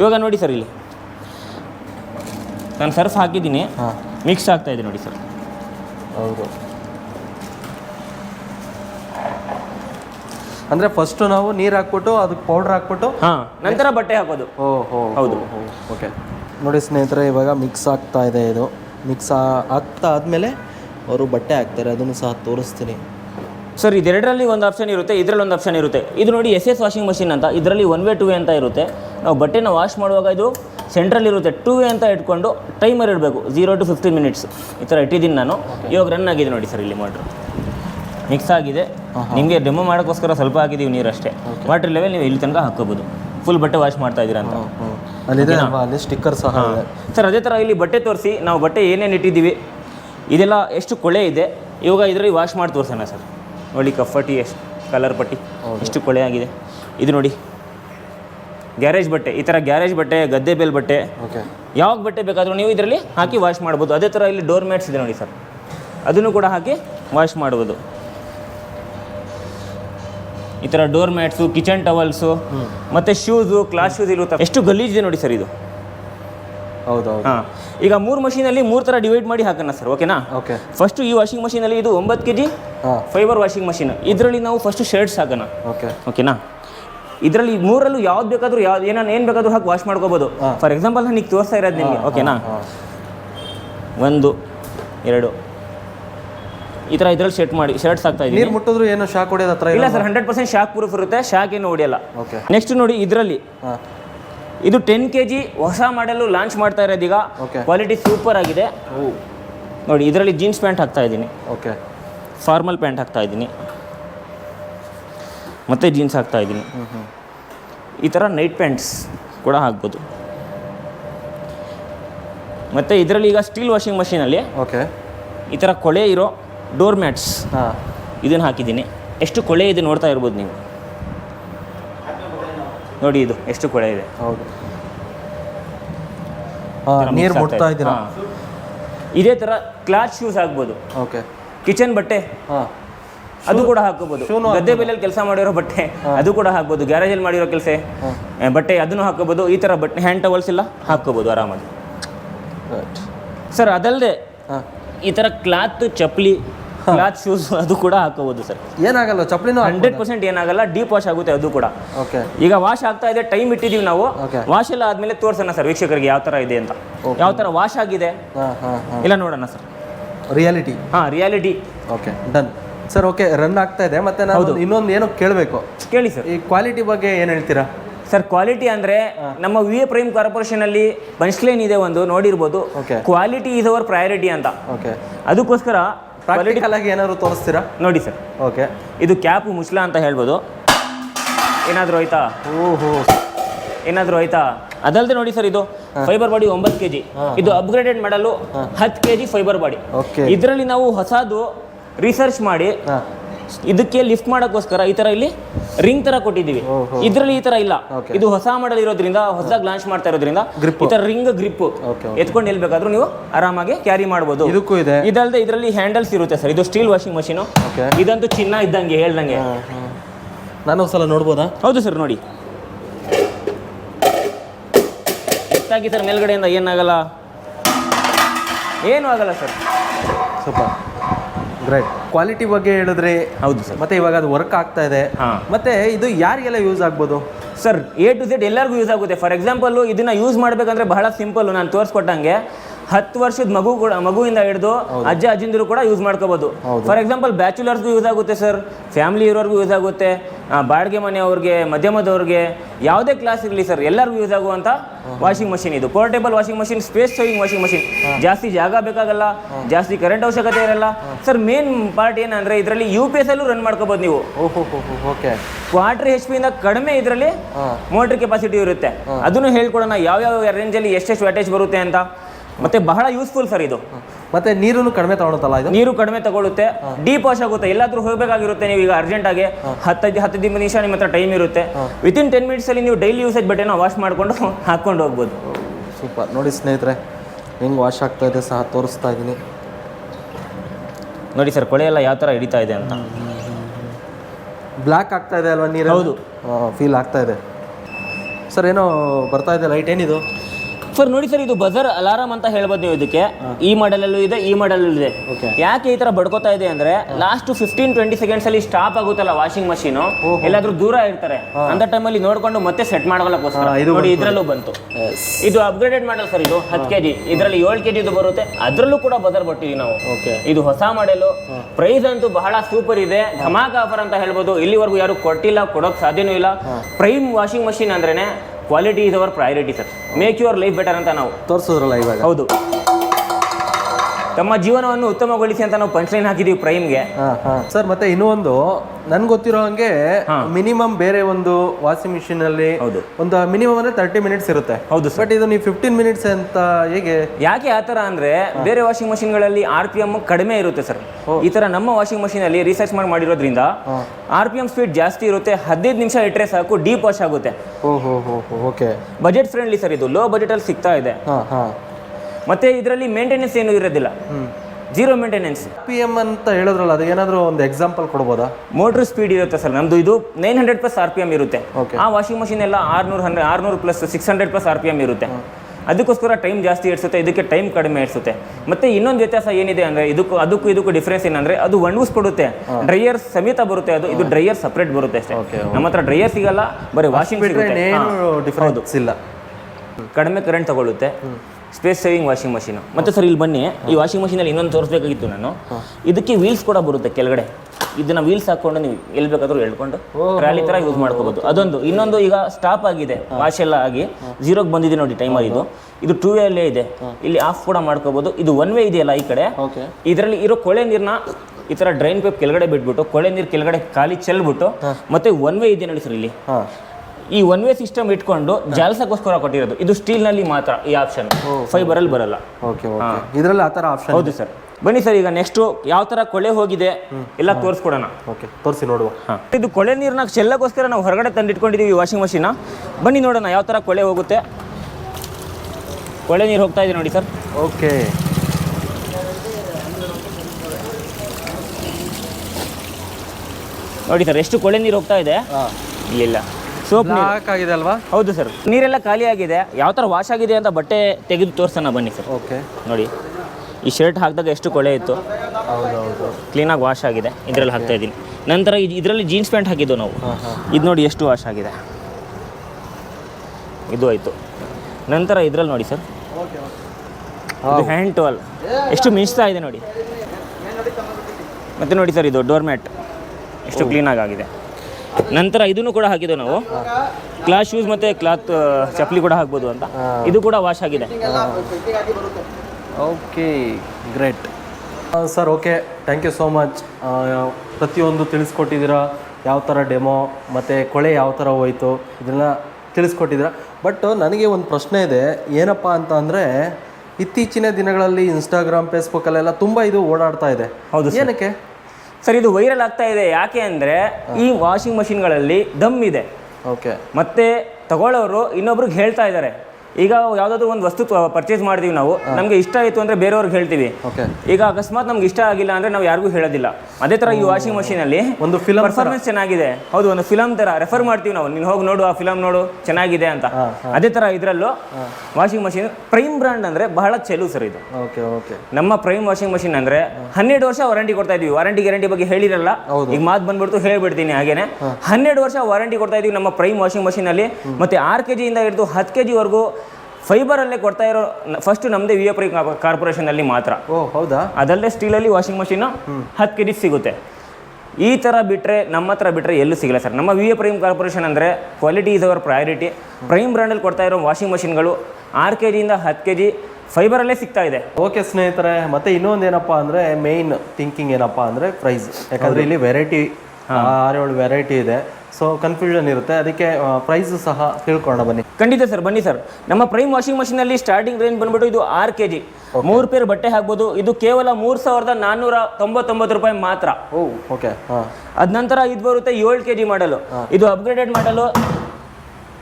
ಇವಾಗ ನೋಡಿ ಸರ್ ಇಲ್ಲಿ. ನಾನು ಸರ್ಫ್ ಹಾಕಿದ್ದೀನಿ. ಮಿಕ್ಸ್ ಆಗ್ತಾ ಇದೆ ನೋಡಿ ಸರ್ ಹೌದು. ಅಂದರೆ ಫಸ್ಟ್ ನಾವು ನೀರು ಹಾಕ್ಬಿಟ್ಟು ಅದಕ್ಕೆ ಪೌಡರ್ ಹಾಕ್ಬಿಟ್ಟು ಹಾಂ. ನಂತರ ಬಟ್ಟೆ ಹಾಕೋದು. ಓ ಹೋ ಹೌದು. ಓಕೆ ನೋಡಿ ಸ್ನೇಹಿತರೆ ಇವಾಗ ಮಿಕ್ಸ್ ಆಗ್ತಾ ಇದೆ ಇದು. ಮಿಕ್ಸ್ ಆಗ್ತಾ ಆದ್ಮೇಲೆ ಅವರು ಬಟ್ಟೆ ಹಾಕ್ತಾರೆ ಅದನ್ನು ಸಹ ತೋರಿಸ್ತೀನಿ. ಸರ್ ಇದೆರಡರಲ್ಲಿ ಒಂದು ಆಪ್ಷನ್ ಇರುತ್ತೆ ಇದರಲ್ಲಿ ಒಂದು ಆಪ್ಷನ್ ಇರುತ್ತೆ. ಇದು ನೋಡಿ ಎಸ್ ಎಸ್ ವಾಷಿಂಗ್ ಮಷಿನ್ ಅಂತ ಇದರಲ್ಲಿ ಒನ್ ವೇ ಟೂ ವೇ ಅಂತ ಇರುತ್ತೆ. ನಾವು ಬಟ್ಟೆನ ವಾಶ್ ಮಾಡುವಾಗ ಇದು ಸೆಂಟ್ರಲ್ಲಿ ಇರುತ್ತೆ ಟೂ ವೇ ಅಂತ ಇಟ್ಕೊಂಡು ಟೈಮರ್ ಇಡಬೇಕು ಝೀರೋ ಟು ಫಿಫ್ಟೀನ್ ಮಿನಿಟ್ಸ್ ಈ ಥರ ಇಟ್ಟಿದ್ದೀನಿ ನಾನು. ಇವಾಗ ರನ್ ಆಗಿದೆ ನೋಡಿ ಸರ್ ಇಲ್ಲಿ ಮೋಟ್ರ್ ಮಿಕ್ಸ್ ಆಗಿದೆ. ನಿಮಗೆ ಡೆಮೋ ಮಾಡೋಕ್ಕೋಸ್ಕರ ಸ್ವಲ್ಪ ಹಾಕಿದ್ದೀವಿ ನೀರು ಅಷ್ಟೇ. ವಾಟರ್ ಲೆವೆಲ್ ನೀವು ಇಲ್ಲಿ ತನಕ ಹಾಕೋಬೋದು ಫುಲ್ ಬಟ್ಟೆ ವಾಶ್ ಮಾಡ್ತಾ ಇದ್ದೀರಾ ಅಂತ. ಅಲ್ಲಿದೆ ಅಲ್ವಾ ಅಲ್ಲಿ ಸ್ಟಿಕ್ಕರ್ ಸಹ ಸರ್ ಅದೇ ಥರ ಇಲ್ಲಿ ಬಟ್ಟೆ ತೋರಿಸಿ ನಾವು ಬಟ್ಟೆ ಏನೇನು ಇಟ್ಟಿದ್ದೀವಿ ಇದೆಲ್ಲ ಎಷ್ಟು ಕೊಳೆ ಇದೆ ಇವಾಗ ಇದರಲ್ಲಿ ವಾಶ್ ಮಾಡಿ ತೋರಿಸೋಣ ಸರ್ ನೋಡಿ ಕಫಟಿ ಎಷ್ಟು ಕಲರ್ ಪಟ್ಟಿ ಎಷ್ಟು ಕೊಳೆ ಆಗಿದೆ. ಇದು ನೋಡಿ. ಗ್ಯಾರೇಜ್ ಬಟ್ಟೆ ಈ ಥರ ಗ್ಯಾರೇಜ್ ಬಟ್ಟೆ ಗದ್ದೆ ಬೇಲ್ ಬಟ್ಟೆ. ಯಾವಾಗ ಬಟ್ಟೆ ಬೇಕಾದರೂ ನೀವು ಇದರಲ್ಲಿ ಹಾಕಿ ವಾಶ್ ಮಾಡ್ಬೋದು. ಅದೇ ಥರ ಇಲ್ಲಿ ಡೋರ್ ಮ್ಯಾಟ್ಸ್ ಇದೆ ನೋಡಿ ಸರ್ ಅದನ್ನು ಕೂಡ ಹಾಕಿ ವಾಶ್ ಮಾಡ್ಬೋದು. ಈ ಥರ ಡೋರ್ ಮ್ಯಾಟ್ಸು ಕಿಚನ್ ಟವಲ್ಸು ಮತ್ತು ಶೂಸು ಕ್ಲಾಸ್ ಶೂಸ್ ಇರುತ್ತೆ? ಎಷ್ಟು ಗಲೀಜಿದೆ ನೋಡಿ ಸರ್ ಇದು. ಹೌದು ಹೌದು ಹಾಂ. ಈಗ ಮೂರು ಮಷೀನಲ್ಲಿ ಮೂರು ಥರ ಡಿವೈಡ್ ಮಾಡಿ ಹಾಕೋಣ ಸರ್ ಓಕೆನಾ ಓಕೆ ಫಸ್ಟು ಈ ವಾಷಿಂಗ್ ಮಷೀನಲ್ಲಿ ಇದು ಒಂಬತ್ತು K G fiber washing machine ಇದರಲ್ಲಿ ನಾವು ಫಸ್ಟು ಶರ್ಟ್ಸ್ ಹಾಕೋಣ ಓಕೆ ಓಕೆನಾ ಇದರಲ್ಲಿ ಮೂರಲ್ಲೂ ಯಾವ್ದು ಬೇಕಾದರೂ ಯಾವ್ದು ಏನಾನು ಏನು ಬೇಕಾದರೂ ಹಾಕಿ ವಾಶ್ ಮಾಡ್ಕೋಬೋದು. ಫಾರ್ ಎಕ್ಸಾಂಪಲ್ ನಾನು ಈಗ ತೋರಿಸ್ತಾ ಇರೋದು ನಿಮಗೆ ಓಕೆನಾ ಒಂದು ಎರಡು. ಈ ಥರ ಇದರಲ್ಲಿ ಶರ್ಟ್ ಮಾಡಿ ಶರ್ಟ್ಸ್ ಆಗ್ತಾ ಇದೆ ನೀರು ಮುಟ್ಟಿದ್ರು ಏನು ಶಾಕ್ ಹೊಡೆಯೋದು ಹತ್ರ ಇಲ್ಲ sir hundred percent shock proof ಇರುತ್ತೆ ಶಾಕ್ ಏನು ಹೊಡೆಯಲ್ಲ. ಓಕೆ ನೆಕ್ಸ್ಟ್ ನೋಡಿ ಇದರಲ್ಲಿ. ಇದು ಟೆನ್ ಕೆ ಜಿ ಹೊಸ ಮಾಡೆಲ್ಲು ಲಾಂಚ್ ಮಾಡ್ತಾ ಇರೋದು ಈಗ. ಕ್ವಾಲಿಟಿ ಸೂಪರ್ ಆಗಿದೆ. ನೋಡಿ ಇದರಲ್ಲಿ ಜೀನ್ಸ್ ಪ್ಯಾಂಟ್ ಹಾಕ್ತಾ ಇದ್ದೀನಿ. ಓಕೆ ಫಾರ್ಮಲ್ ಪ್ಯಾಂಟ್ ಹಾಕ್ತಾ ಇದ್ದೀನಿ. ಮತ್ತೆ ಜೀನ್ಸ್ ಹಾಕ್ತಾ ಇದ್ದೀನಿ. ಈ ಥರ ನೈಟ್ ಪ್ಯಾಂಟ್ಸ್ ಕೂಡ ಹಾಕ್ಬೋದು. ಮತ್ತು ಇದರಲ್ಲಿ ಈಗ ಸ್ಟೀಲ್ ವಾಷಿಂಗ್ ಮಷೀನಲ್ಲಿ ಓಕೆ ಈ ಥರ ಕೊಳೆ ಇರೋ ಡೋರ್ ಮ್ಯಾಟ್ಸ್ ಹಾಂ. ಇದನ್ನು ಹಾಕಿದ್ದೀನಿ. ಎಷ್ಟು ಕೊಳೆ ಇದೆ ನೋಡ್ತಾ ಇರ್ಬೋದು ನೀವು. ನೋಡಿ ಇದು ಎಷ್ಟು ಕೊಳೆ ಇದೆ. ಹೌದು. ನೀರು ಮುಟ್ತಾ ಇದ್ದೀರಾ? ಇದೇ ಥರ ಕ್ಲಾತ್ ಶೂಸ್ ಆಗ್ಬೋದು ಓಕೆ. ಕಿಚನ್ ಬಟ್ಟೆ. ಹಾಂ. ಅದು ಕೂಡ ಹಾಕೋಬಹುದು ಗದ್ದೆ ಬೆಲೆಯಲ್ಲಿ ಕೆಲಸ ಮಾಡಿರೋ ಬಟ್ಟೆ ಅದು ಕೂಡ ಹಾಕ್ಬೋದು. ಗ್ಯಾರೇಜಲ್ಲಿ ಮಾಡಿರೋ ಕೆಲಸ. ಬಟ್ಟೆ ಅದನ್ನು ಹಾಕೋಬಹುದು ಈ ಥರ ಬಟ್ಟೆ ಹ್ಯಾಂಡ್ ಟವಲ್ಸ್ ಎಲ್ಲ ಹಾಕೋಬಹುದು ಆರಾಮಾಗಿ. ಸರ್ ಅದಲ್ಲದೆ ಈ ಥರ ಕ್ಲಾತ್ ಚಪ್ಪಲಿ ಕ್ಲಾತ್ ಶೂಸ್ ಅದು ಕೂಡ ಹಾಕೋಬಹುದು ಸರ್ ಏನಾಗಲ್ಲ ಚಪ್ಪಲಿನೂ ಹಂಡ್ರೆಡ್ ಪರ್ಸೆಂಟ್ ಏನಾಗಲ್ಲ ಡೀಪ್ ವಾಶ್ ಆಗುತ್ತೆ ಅದು ಕೂಡ. ಓಕೆ ಈಗ ವಾಶ್ ಆಗ್ತಾ ಇದೆ ಟೈಮ್ ಇಟ್ಟಿದೀವಿ ನಾವು. ವಾಶ್ ಎಲ್ಲ ಆದ್ಮೇಲೆ ತೋರ್ಸೋಣ ಸರ್ ವೀಕ್ಷಕರಿಗೆ ಯಾವ ತರ ಇದೆ ಅಂತ. ಯಾವ ತರ ವಾಶ್ ಆಗಿದೆ? ಇಲ್ಲ ನೋಡೋಣ ಸರ್ ರಿಯಾಲಿಟಿ ಹಾ reality okay done sir okay run ಆಗ್ತಾ ಇದೆ ಮತ್ತೆ ನಾವು ಇನ್ನೊಂದು ಏನೋ ಕೇಳಬೇಕು. ಕೇಳಿ ಸರ್ ಈ ಕ್ವಾಲಿಟಿ ಬಗ್ಗೆ ಏನು ಹೇಳ್ತೀರಾ? ಸರ್ ಕ್ವಾಲಿಟಿ ಅಂದ್ರೆ ನಮ್ಮ ವಿ ಎ ಪ್ರೈಮ್ ಕಾರ್ಪೊರೇಷನ್ ಅಲ್ಲಿ ಪಂಚ್ಲೈನ್ ಇದೆ ಒಂದು ನೋಡಿರ್ಬೋದು. ಕ್ವಾಲಿಟಿ ಇಸ್ ಅವರ್ ಪ್ರಯಾರಿಟಿ ಅಂತ. ಓಕೆ ಅದಕ್ಕೋಸ್ಕರ ಪ್ರಾಕ್ಟಿಕಲ್ ಆಗಿ ಏನಾದ್ರು ತೋರಿಸ್ತೀರಾ? ನೋಡಿ ಸರ್. ಓಕೆ ಇದು ಕ್ಯಾಪು ಮುಸ್ಲಾ ಅಂತ ಹೇಳ್ಬೋದು. ಏನಾದರೂ ಆಯ್ತಾ? ಓಹೋ. ಏನಾದರೂ ಆಯ್ತಾ? ಅದಲ್ಲದೆ ನೋಡಿ ಸರ್ ಇದು ಫೈಬರ್ ಬಾಡಿ ಒಂಬತ್ತು ಕೆ ಜಿ ಇದು ಅಪ್ಗ್ರೇಡೆಡ್ ಮಾಡಲು ಹತ್ತು K G fiber body okay ಇದರಲ್ಲಿ ನಾವು ಹೊಸದು ರಿಸರ್ಚ್ ಮಾಡಿ ಇದಕ್ಕೆ ಲಿಫ್ಟ್ ಮಾಡೋಕ್ಕೋಸ್ಕರ ಈ ತರ ಇಲ್ಲಿ ರಿಂಗ್ ತರ ಕೊಟ್ಟಿದ್ದೀವಿ. ಇದರಲ್ಲಿ ಈ ತರ ಇಲ್ಲ. ಇದು ಹೊಸ ಮಾಡೆಲ್ ಇರೋದ್ರಿಂದ ಹೊಸದಾಗಿ ಲಾಂಚ್ ಮಾಡ್ತಾ ಇರೋದ್ರಿಂದ. ಈ ತರ ರಿಂಗ್ ಗ್ರಿಪ್ ಎತ್ಕೊಂಡು ನಿಲ್ಬೇಕಾದ್ರೂ ನೀವು ಆರಾಮಾಗಿ ಕ್ಯಾರಿ ಮಾಡ್ಬೋದು. ಇದಕ್ಕೂ ಇದೆ. ಇದಲ್ಲದೆ ಇದರಲ್ಲಿ ಹ್ಯಾಂಡಲ್ಸ್ ಇರುತ್ತೆ ಸರ್. ಇದು ಸ್ಟೀಲ್ ವಾಷಿಂಗ್ ಮಷೀನು ಇದಂತೂ ಚಿನ್ನ ಇದ್ದಂಗೆ ಹೇಳ್ದಂಗೆ. ನಾನು ಒಂದ್ಸಲ ನೋಡ್ಬೋದಾ? ಹೌದು ಸರ್ ನೋಡಿ. ಎತ್ತಾಗಿ ಸರ್ ಮೇಲ್ಗಡೆಯಿಂದ ಏನಾಗಲ್ಲ ಏನೂ ಆಗಲ್ಲ ಸರ್. ಸೂಪರ್. ಗ್ರೇಟ್ ಕ್ವಾಲಿಟಿ ಬಗ್ಗೆ ಹೇಳಿದ್ರೆ ಹೌದು ಸರ್. ಮತ್ತೆ ಇವಾಗ ಅದು ವರ್ಕ್ ಆಗ್ತಾ ಇದೆ. ಮತ್ತೆ ಇದು ಯಾರಿಗೆಲ್ಲ ಯೂಸ್ ಆಗ್ಬೋದು? ಸರ್ ಎ ಟು ಝೆಡ್ ಎಲ್ಲರಿಗೂ ಯೂಸ್ ಆಗುತ್ತೆ. ಫಾರ್ ಎಕ್ಸಾಂಪಲ್ ಇದನ್ನ ಯೂಸ್ ಮಾಡಬೇಕಂದ್ರೆ ಬಹಳ ಸಿಂಪಲ್ ನಾನು ತೋರಿಸ್ಕೊಟ್ಟಂಗೆ ಹತ್ತು ವರ್ಷದ ಮಗು ಕೂಡ ಮಗುವಿಂದ ಹಿಡಿದು ಅಜ್ಜ ಅಜ್ಜಿಂದರು ಕೂಡ ಯೂಸ್ ಮಾಡ್ಕೋಬಹುದು ಹೌದು. ಫಾರ್ ಎಕ್ಸಾಂಪಲ್ ಬ್ಯಾಚುಲರ್ಸ್ಗೂ ಯೂಸ್ ಆಗುತ್ತೆ ಸರ್ ಫ್ಯಾಮಿಲಿ ಇರೋರ್ಗೂ ಯೂಸ್ ಆಗುತ್ತೆ. ಬಾಡಿಗೆ ಮನೆಯವ್ರಿಗೆ ಮಧ್ಯಮದವ್ರಿಗೆ ಯಾವುದೇ ಕ್ಲಾಸ್ ಇರಲಿ ಸರ್ ಎಲ್ಲರಿಗೂ ಯೂಸ್ ಆಗುವಂಥ ವಾಷಿಂಗ್ ಮಷಿನ್ ಇದು. Portable washing machine space saving washing machine ಜಾಸ್ತಿ ಜಾಗ ಬೇಕಾಗಲ್ಲ ಜಾಸ್ತಿ ಕರೆಂಟ್ ಅವಶ್ಯಕತೆ ಇರಲ್ಲ. ಸರ್ ಮೇನ್ ಪಾರ್ಟ್ ಏನಂದ್ರೆ ಇದರಲ್ಲಿ ಯು ಪಿ ಎಸ್ ಅಲ್ಲೂ ರನ್ ಮಾಡ್ಕೋಬಹುದು ನೀವು. ಓಹೋ ಓಕೆ ಕ್ವಾರ್ಟರ್ ಎಚ್ ಪಿಯಿಂದ ಕಡಿಮೆ ಇದರಲ್ಲಿ ಮೋಟರ್ ಕೆಪಾಸಿಟಿ ಇರುತ್ತೆ. ಅದನ್ನು ಹೇಳ್ಕೊಡೋಣ ಯಾವ್ಯಾವ ರೇಂಜಲ್ಲಿ ಎಷ್ಟೆಷ್ಟು ವ್ಯಾಟೇಜ್ ಬರುತ್ತೆ ಅಂತ. ಮತ್ತೆ ಬಹಳ ಯೂಸ್ಫುಲ್ ಸರ್ ಇದು. ಮತ್ತೆ ನೀರನ್ನು ಕಡಿಮೆ ತಗೊಳುತ್ತಲ್ಲ ಇದು? ನೀರು ಕಡಿಮೆ ತಗೊಳ್ಳುತ್ತೆ. ಡೀಪ್ ವಾಶ್ ಆಗುತ್ತೆ. ಎಲ್ಲಾದ್ರೂ ಹೋಗಬೇಕಾಗಿರುತ್ತೆ ನೀವು ಈಗ ಅರ್ಜೆಂಟ್ ಆಗಿ. ಹತ್ತೈದು ಹತ್ತು ನಿಮಿಷ ನಿಮ್ಮ ಹತ್ರ ಟೈಮ್ ಇರುತ್ತೆ. ವಿತಿನ್ ಟೆನ್ ಮಿನಿಟ್ಸ್ ಅಲ್ಲಿ ನೀವು ಡೈಲಿ ಯೂಸೇಜ್ ಬಟ್ಟೆನ ವಾಶ್ ಮಾಡಿಕೊಂಡು ಹಾಕೊಂಡು ಹೋಗ್ಬೋದು. ಸೂಪರ್. ನೋಡಿ ಸ್ನೇಹಿತರೆ ಹೆಂಗ್ ವಾಶ್ ಆಗ್ತಾ ಇದೆ ಸಹ ತೋರಿಸ್ತಾ ಇದ್ದೀನಿ ನೋಡಿ ಸರ್ ಕೊಳೆ ಎಲ್ಲ ಯಾವ ಥರ ಹಿಡಿತಾ ಇದೆ ಅಂತ. ಬ್ಲ್ಯಾಕ್ ಆಗ್ತಾ ಇದೆ ಅಲ್ವಾ ನೀರು ಹೌದು. ಫೀಲ್ ಆಗ್ತಾ ಇದೆ. ಸರ್ ಏನೋ ಬರ್ತಾ ಇದೆ ಲೈಟ್ ಏನಿದು? ಸರ್ ನೋಡಿ ಸರ್ ಇದು ಬಜರ್ ಅಲಾರಾಮ್ ಅಂತ ಹೇಳ್ಬೋದು ನೀವು ಇದಕ್ಕೆ. ಈ ಮಾಡಲಲ್ಲೂ ಇದೆ ಈ ಮಾಡಲಲ್ಲೂ ಇದೆ. ಯಾಕೆ ಈ ತರ ಬಡ್ಕೋತಾ ಇದೆ ಅಂದ್ರೆ ಲಾಸ್ಟ್ ಫಿಫ್ಟೀನ್ ಟ್ವೆಂಟಿ ಸೆಕೆಂಡ್ಸ್ ಅಲ್ಲಿ ಸ್ಟಾಪ್ ಆಗುತ್ತಲ್ಲ ವಾಷಿಂಗ್ ಮಷೀನು ಎಲ್ಲಾದ್ರೂ ದೂರ ಇರ್ತಾರೆ. ಅಂತ ಟೈಮಲ್ಲಿ ನೋಡ್ಕೊಂಡು ಮತ್ತೆ ಸೆಟ್ ಇದು ನೋಡಿ ಇದ್ರಲ್ಲೂ ಬಂತು. ಇದು ಅಪ್ಗ್ರೇಡೆಡ್ ಮಾಡಲ್ ಸರ್ ಇದು ಹತ್ತು ಕೆ ಜಿ ಇದರಲ್ಲಿ ಏಳು ಕೆ ಜಿದು ಬರುತ್ತೆ. ಅದ್ರಲ್ಲೂ ಕೂಡ ಬದರ್ ಬಟ್ಟಿದ್ವಿ ನಾವು. ಇದು ಹೊಸ ಮಾಡೆಲು ಪ್ರೈಸ್ ಅಂತೂ ಬಹಳ ಸೂಪರ್ ಇದೆ. ಧಮಾಕ ಆಫರ್ ಅಂತ ಹೇಳ್ಬೋದು. ಇಲ್ಲಿವರೆಗೂ ಯಾರು ಕೊಟ್ಟಿಲ್ಲ ಕೊಡೋಕ್ ಸಾಧ್ಯನೂ ಇಲ್ಲ. ಪ್ರೈಮ್ ವಾಷಿಂಗ್ ಮಷೀನ್ ಅಂದ್ರೇನೆ quality is our priority sir make your life better ಅಂತ ನಾವು ತೋರಿಸಿದ್ರಲ್ಲ ಇವಾಗ? ಹೌದು. ತಮ್ಮ ಜೀವನವನ್ನು ಉತ್ತಮಗೊಳಿಸಿ ಅಂತ ನಾವು ಪಂಚ್ಲೈನ್ ಹಾಕಿದೀವಿ ಪ್ರೈಮ್ಗೆ ಸರ್ ಮತ್ತೆ ಇನ್ನೂ ಒಂದು ನನ್ಗೆ ಗೊತ್ತಿರೋ ಹಂಗೆ. ಮಿನಿಮಮ್ ಬೇರೆ ಒಂದು ವಾಷಿಂಗ್ ಮಿಷಿನ್ ಅಲ್ಲಿ ಹೌದು. ಒಂದು ಮಿನಿಮಮ್ ಅಂದ್ರೆ ತರ್ಟಿ ಮಿನಿಟ್ಸ್ ಇರುತ್ತೆ. ಹೌದು ಸರ್. ಬಟ್ ಇದು ನೀವು ಫಿಫ್ಟೀನ್ ಮಿನಿಟ್ಸ್ ಅಂತ ಹೇಗೆ? ಯಾಕೆ ಆ ಥರ ಅಂದರೆ ಬೇರೆ ವಾಷಿಂಗ್ ಮಷಿನ್ಗಳಲ್ಲಿ ಆರ್ ಪಿ ಎಂ ಕಡಿಮೆ ಇರುತ್ತೆ ಸರ್. ಈ ಥರ ನಮ್ಮ ವಾಷಿಂಗ್ ಮಷೀನಲ್ಲಿ ರಿಸರ್ಚ್ ಮಾಡಿ ಮಾಡಿರೋದ್ರಿಂದ ಆರ್ ಪಿ ಎಂ ಸ್ಪೀಡ್ ಜಾಸ್ತಿ ಇರುತ್ತೆ. ಹದಿನೈದು ನಿಮಿಷ ಇಟ್ಟರೆ ಸಾಕು ಡೀಪ್ ವಾಶ್ ಆಗುತ್ತೆ. ಓಕೆ ಬಜೆಟ್ ಫ್ರೆಂಡ್ಲಿ ಸರ್ ಇದು. ಲೋ ಬಜೆಟ್ ಅಲ್ಲಿ ಸಿಗ್ತಾ ಇದೆ. ಮತ್ತೆ ಇದರಲ್ಲಿ ಮೇಂಟೆನೆನ್ಸ್ ಏನು ಇರೋದಿಲ್ಲ. ಜೀರೋ ಮೇಂಟೆನೆನ್ಸ್ ಪಿ ಎಂ ಅಂತ ಹೇಳಿದ್ರಲ್ಲ ಅದು ಏನಾದರೂ ಒಂದು ಎಕ್ಸಾಂಪಲ್ ಕೊಡ್ಬೋದಾ? ಮೋಟ್ರ್ ಸ್ಪೀಡ್ ಇರುತ್ತೆ ಸರ್ ನಮ್ದು ಇದು nine hundred plus R P M ಇರುತ್ತೆ. ಆ ವಾಷಿಂಗ್ ಮಷಿನ್ ಎಲ್ಲ ಆರ್ನೂರು ಹಂಡ್ರೆಡ್ ಆರ್ನೂರು plus six hundred plus R P M ಇರುತ್ತೆ. ಅದಕ್ಕೋಸ್ಕರ ಟೈಮ್ ಜಾಸ್ತಿ ಇಡಿಸುತ್ತೆ ಇದಕ್ಕೆ ಟೈಮ್ ಕಡಿಮೆ ಇಡಿಸುತ್ತೆ ಮತ್ತೆ ಇನ್ನೊಂದು ವ್ಯತ್ಯಾಸ ಏನಿದೆ ಅಂದರೆ ಇದಕ್ಕೂ ಅದಕ್ಕೂ ಇದಕ್ಕೂ ಡಿಫ್ರೆನ್ಸ್ ಏನಂದ್ರೆ ಅದು ಒಣಗಿಸ್ಕೊಡುತ್ತೆ ಡ್ರೈಯರ್ ಸಮೇತ ಬರುತ್ತೆ ಅದು ಇದು ಡ್ರೈಯರ್ ಸಪ್ರೇಟ್ ಬರುತ್ತೆ ಅಷ್ಟೇ. ನಮ್ಮ ಹತ್ರ ಡ್ರೈಯರ್ ಸಿಗಲ್ಲ ಬರೀ ವಾಷಿಂಗ್. ಡಿಫ್ರೆನ್ಸ್ ಇಲ್ಲ. ಕಡಿಮೆ ಕರೆಂಟ್ ತಗೊಳುತ್ತೆ ಸ್ಪೇಸ್ ಸೇವಿಂಗ್ ವಾಷಿಂಗ್ ಮಷೀನ್ ಮತ್ತೆ ಸರ್ ಇಲ್ಲಿ ಬನ್ನಿ. ಈ ವಾಷಿಂಗ್ ಮಷೀನಲ್ಲಿ ಇನ್ನೊಂದು ತೋರಿಸ್ಬೇಕಾಗಿತ್ತು ನಾನು. ಇದಕ್ಕೆ ವೀಲ್ಸ್ ಕೂಡ ಬರುತ್ತೆ ಕೆಳಗಡೆ. ಇದನ್ನ ವೀಲ್ಸ್ ಹಾಕೊಂಡು ನೀವು ಎಲ್ಲಿ ಬೇಕಾದ್ರೂ ಎಳ್ಕೊಂಡು ಟ್ರಾಲಿ ತರ ಯೂಸ್ ಮಾಡ್ಕೋಬಹುದು ಅದೊಂದು. ಇನ್ನೊಂದು ಈಗ ಸ್ಟಾಪ್ ಆಗಿದೆ. ವಾಶ್ ಎಲ್ಲ ಆಗಿ ಜೀರೋಗೆ ಬಂದಿದೆ ನೋಡಿ ಟೈಮರ್ ಇದು. ಇದು ಟೂ ವೇ ಅಲ್ಲೇ ಇದೆ. ಇಲ್ಲಿ ಆಫ್ ಕೂಡ ಮಾಡ್ಕೋಬಹುದು ಇದು ಒನ್ ವೇ ಇದೆಯಲ್ಲ ಈ ಕಡೆ. ಇದರಲ್ಲಿ ಇರೋ ಕೊಳೆ ನೀರನ್ನ ಈ ತರ ಡ್ರೈನ್ ಪೈಪ್ ಕೆಳಗಡೆ ಬಿಟ್ಬಿಟ್ಟು ಕೊಳೆ ನೀರು ಕೆಳಗಡೆ ಖಾಲಿ ಚೆಲ್ಬಿಟ್ಟು ಮತ್ತೆ ಒನ್ ವೇ ಇದೆ ನೋಡಿ ಸರ್ ಇಲ್ಲಿ. ಈ ಒನ್ ವೇ ಸಿಸ್ಟಮ್ ಇಟ್ಕೊಂಡು ಜಾಲ್ಸಕ್ಕೋಸ್ಕರ ಕೊಟ್ಟಿರೋದು. ಇದು ಸ್ಟೀಲ್ನಲ್ಲಿ ಮಾತ್ರ ಈ ಆಪ್ಷನ್ ಫೈಬರ್ ಅಲ್ಲಿ ಬರಲ್ಲ. ಓಕೆ ಇದರಲ್ಲಿ ಆ ಥರ ಆಪ್ಷನ್ ಹೌದು ಸರ್. ಬನ್ನಿ ಸರ್ ಈಗ ನೆಕ್ಸ್ಟ್ ಯಾವ ತರ ಕೊಳೆ ಹೋಗಿದೆ ಎಲ್ಲ ತೋರಿಸ್ಕೊಡೋಣ. ಓಕೆ ತೋರಿಸಿ ನೋಡುವ. ಇದು ಕೊಳೆ ನೀರನ್ನ ಚೆಲ್ಲಕ್ಕೋಸ್ಕರ ನಾವು ಹೊರಗಡೆ ತಂದಿಟ್ಕೊಂಡಿದೀವಿ ವಾಷಿಂಗ್ ಮಷೀನ ಬನ್ನಿ ನೋಡೋಣ ಯಾವ ತರ ಕೊಳೆ ಹೋಗುತ್ತೆ. ಕೊಳೆ ನೀರು ಹೋಗ್ತಾ ಇದೆ ನೋಡಿ ಸರ್. ಓಕೆ. ನೋಡಿ ಸರ್ ಎಷ್ಟು ಕೊಳೆ ನೀರು ಹೋಗ್ತಾ ಇದೆ. ಇಲ್ಲ. ಸೋಪ್ ಆಗಿದೆ ಅಲ್ವಾ? ಹೌದು ಸರ್. ನೀರೆಲ್ಲ ಖಾಲಿ ಆಗಿದೆ. ಯಾವ ತರ ವಾಶ್ ಆಗಿದೆ ಅಂತ ಬಟ್ಟೆ ತೆಗೆದು ತೋರಿಸೋಣ ಬನ್ನಿ ಸರ್. ಓಕೆ. ನೋಡಿ. ಈ ಶರ್ಟ್ ಹಾಕಿದಾಗ ಎಷ್ಟು ಕೊಳೆ ಇತ್ತು? ಹೌದು ಹೌದು ಕ್ಲೀನಾಗಿ ವಾಶ್ ಆಗಿದೆ. ಇದರಲ್ಲಿ ಹಾಕ್ತಾ ಇದ್ದೀನಿ. ನಂತರ ಇದರಲ್ಲಿ ಜೀನ್ಸ್ ಪ್ಯಾಂಟ್ ಹಾಕಿದ್ದು ನಾವು. ಇದು ನೋಡಿ ಎಷ್ಟು ವಾಶ್ ಆಗಿದೆ. ಇದು ಆಯಿತು. ನಂತರ ಇದರಲ್ಲಿ ನೋಡಿ ಸರ್. ಇದು ಹ್ಯಾಂಡ್ ಟೋಲ್ ಎಷ್ಟು ಮಿಂಚ್ತಾ ಇದೆ ನೋಡಿ. ಮತ್ತೆ ನೋಡಿ ಸರ್ ಇದು ಡೋರ್ ಮ್ಯಾಟ್ ಎಷ್ಟು ಕ್ಲೀನಾಗಿ ಆಗಿದೆ. ನಂತರ ಇದನ್ನು ಕೂಡ ಹಾಕಿದ್ದೇವೆ ನಾವು. ಕ್ಲಾತ್ ಶೂಸ್ ಮತ್ತು ಕ್ಲಾತ್ ಚಪ್ಪಲಿ ಕೂಡ ಹಾಕ್ಬೋದು ಅಂತ. ಇದು ಕೂಡ ವಾಶ್ ಆಗಿದೆ. Okay great. Sir okay. Thank you so much ಪ್ರತಿಯೊಂದು ತಿಳಿಸ್ಕೊಟ್ಟಿದ್ದೀರಾ? ಯಾವ ಥರ ಡೆಮೋ ಮತ್ತು ಕೊಳೆ ಯಾವ ಥರ ಹೋಯ್ತು? ಇದೆಲ್ಲ ತಿಳಿಸ್ಕೊಟ್ಟಿದ್ದೀರಾ? ಬಟ್ ನನಗೆ ಒಂದು ಪ್ರಶ್ನೆ ಇದೆ. ಏನಪ್ಪ ಅಂತ ಅಂದರೆ ಇತ್ತೀಚಿನ ದಿನಗಳಲ್ಲಿ ಇನ್ಸ್ಟಾಗ್ರಾಮ್ ಫೇಸ್ಬುಕ್ಕಲ್ಲೆಲ್ಲ ತುಂಬ ಇದು ಓಡಾಡ್ತಾ ಇದೆ. ಹೌದು ಏನಕ್ಕೆ? ಸರ್ ಇದು ವೈರಲ್ ಆಗ್ತಾ ಇದೆ. ಯಾಕೆ ಅಂದರೆ ಈ ವಾಷಿಂಗ್ ಮಷಿನ್ಗಳಲ್ಲಿ ದಮ್ ಇದೆ. ಓಕೆ. ಮತ್ತೆ ತಗೊಳ್ಳೋರು ಇನ್ನೊಬ್ರಿಗೆ ಹೇಳ್ತಾ ಇದ್ದಾರೆ. ಈಗ ಯಾವುದಾದ್ರೂ ಒಂದು ವಸ್ತು ಪರ್ಚೇಸ್ ಮಾಡ್ತೀವಿ ನಾವು ನಮಗೆ ಇಷ್ಟ ಆಯ್ತು ಅಂದ್ರೆ ಬೇರೆಯವ್ರಿಗೆ ಹೇಳ್ತೀವಿ. ಈಗ ಅಕಸ್ಮಾತ್ ನಮ್ಗೆ ಇಷ್ಟ ಆಗಿಲ್ಲ ಅಂದ್ರೆ ನಾವು ಯಾರಿಗೂ ಹೇಳೋದಿಲ್ಲ. ಅದೇ ತರ ಈ ವಾಷಿಂಗ್ ಮಷೀನಲ್ಲಿ ಒಂದು ಫಿಲಮ್ ಪರ್ಫಾರ್ಮೆನ್ಸ್ ಚೆನ್ನಾಗಿದೆ. ಹೌದು ಒಂದು ಫಿಲಮ್ ತರ. ರೆಫರ್ ಮಾಡ್ತೀವಿ ನಾವು. ನೀನು ಹೋಗಿ ನೋಡು ಆ ಫಿಲಮ್ ನೋಡು ಚೆನ್ನಾಗಿದೆ ಅಂತ. ಅದೇ ತರ ಇದರಲ್ಲೂ ವಾಷಿಂಗ್ ಮಷೀನ್ ಪ್ರೈಮ್ ಬ್ರ್ಯಾಂಡ್ ಅಂದ್ರೆ ಬಹಳ ಚೆಲು ಸರ್ ಇದು. ನಮ್ಮ ಪ್ರೈಮ್ ವಾಷಿಂಗ್ ಮಷೀನ್ ಅಂದ್ರೆ ಹನ್ನೆರಡು ವರ್ಷ ವಾರಂಟಿ ಕೊಡ್ತಾ ಇದೀವಿ ವಾರಂಟಿ ಗ್ಯಾರಂಟಿ ಬಗ್ಗೆ ಹೇಳಿರಲ್ಲ. ಈಗ ಮಾತು ಬಂದ್ಬಿಡ್ತು ಹೇಳ್ಬಿಡ್ತೀನಿ ಹಾಗೇನೆ. ಹನ್ನೆರಡು ವರ್ಷ ವಾರಂಟಿ ಕೊಡ್ತಾ ಇದೀವಿ ನಮ್ಮ ಪ್ರೈಮ್ ವಾಷಿಂಗ್ ಮಷಿನ್ ಅಲ್ಲಿ. ಮತ್ತೆ ಆರ್ ಕೆ ಜಿಯಿಂದ ಹಿಡಿದು ಹತ್ತು ಕೆ ಜಿವರೆಗೂ ಫೈಬರ್ ಅಲ್ಲೇ ಕೊಡ್ತಾ ಇರೋ ಫಸ್ಟ್ ನಮ್ಮದೇ ವಿ ಎ ಪ್ರೈ ಕಾರ್ಪೊರೇಷನ್ ಅಲ್ಲಿ ಮಾತ್ರ. ಓ ಹೌದಾ? ಅದಲ್ಲದೆ ಸ್ಟೀಲಲ್ಲಿ ವಾಷಿಂಗ್ ಮಷೀನು ಹತ್ತು ಕೆ ಜಿ ಸಿಗುತ್ತೆ. ಈ ಥರ ಬಿಟ್ಟರೆ ನಮ್ಮ ಹತ್ರ ಬಿಟ್ಟರೆ ಎಲ್ಲೂ ಸಿಗಲ್ಲ ಸರ್. ನಮ್ಮ ವಿ ಎ ಪ್ರೈಮ್ ಕಾರ್ಪೊರೇಷನ್ ಅಂದರೆ quality is our priority prime ಬ್ರ್ಯಾಂಡಲ್ಲಿ ಕೊಡ್ತಾ ಇರೋ ವಾಷಿಂಗ್ ಮಷಿನ್ಗಳು ಆರು ಕೆ ಜಿಯಿಂದ ಹತ್ತು ಕೆ ಜಿ ಫೈಬರಲ್ಲೇ ಸಿಗ್ತಾ ಇದೆ. ಓಕೆ ಸ್ನೇಹಿತರೆ ಮತ್ತೆ ಇನ್ನೊಂದು ಏನಪ್ಪ ಅಂದರೆ ಮೇಯ್ನ್ ಥಿಂಕಿಂಗ್ ಏನಪ್ಪ ಅಂದರೆ ಪ್ರೈಸ್ ಯಾಕಂದರೆ ಇಲ್ಲಿ ವೆರೈಟಿ ಆರೇಳು ವೆರೈಟಿ ಇದೆ. ಸೊ ಕನ್ಫ್ಯೂಷನ್ ಇರುತ್ತೆ. ಅದಕ್ಕೆ ಪ್ರೈಸ್ ಸಹ ತಿಳ್ಕೊಳ್ಳೋಣ ಬನ್ನಿ. ಖಂಡಿತ ಸರ್ ಬನ್ನಿ ಸರ್. ನಮ್ಮ ಪ್ರೈಮ್ ವಾಷಿಂಗ್ ಮಷೀನಲ್ಲಿ ಸ್ಟಾರ್ಟಿಂಗ್ ರೇಂಜ್ ಬಂದ್ಬಿಟ್ಟು ಇದು ಆರು ಕೆ ಜಿ ಮೂರು ಪೇರ್ ಬಟ್ಟೆ ಹಾಕ್ಬೋದು. ಇದು ಕೇವಲ ಮೂರು ಸಾವಿರದ ನಾನ್ನೂರ ತೊಂಬತ್ತೊಂಬತ್ತು ರೂಪಾಯಿ ಮಾತ್ರ. ಓಕೆ ಅದ ನಂತರ ಇದು ಬರುತ್ತೆ ಏಳು ಕೆ ಜಿ ಮಾಡಲು ಇದು ಅಪ್ಗ್ರೇಡೆಡ್ ಮಾಡಲು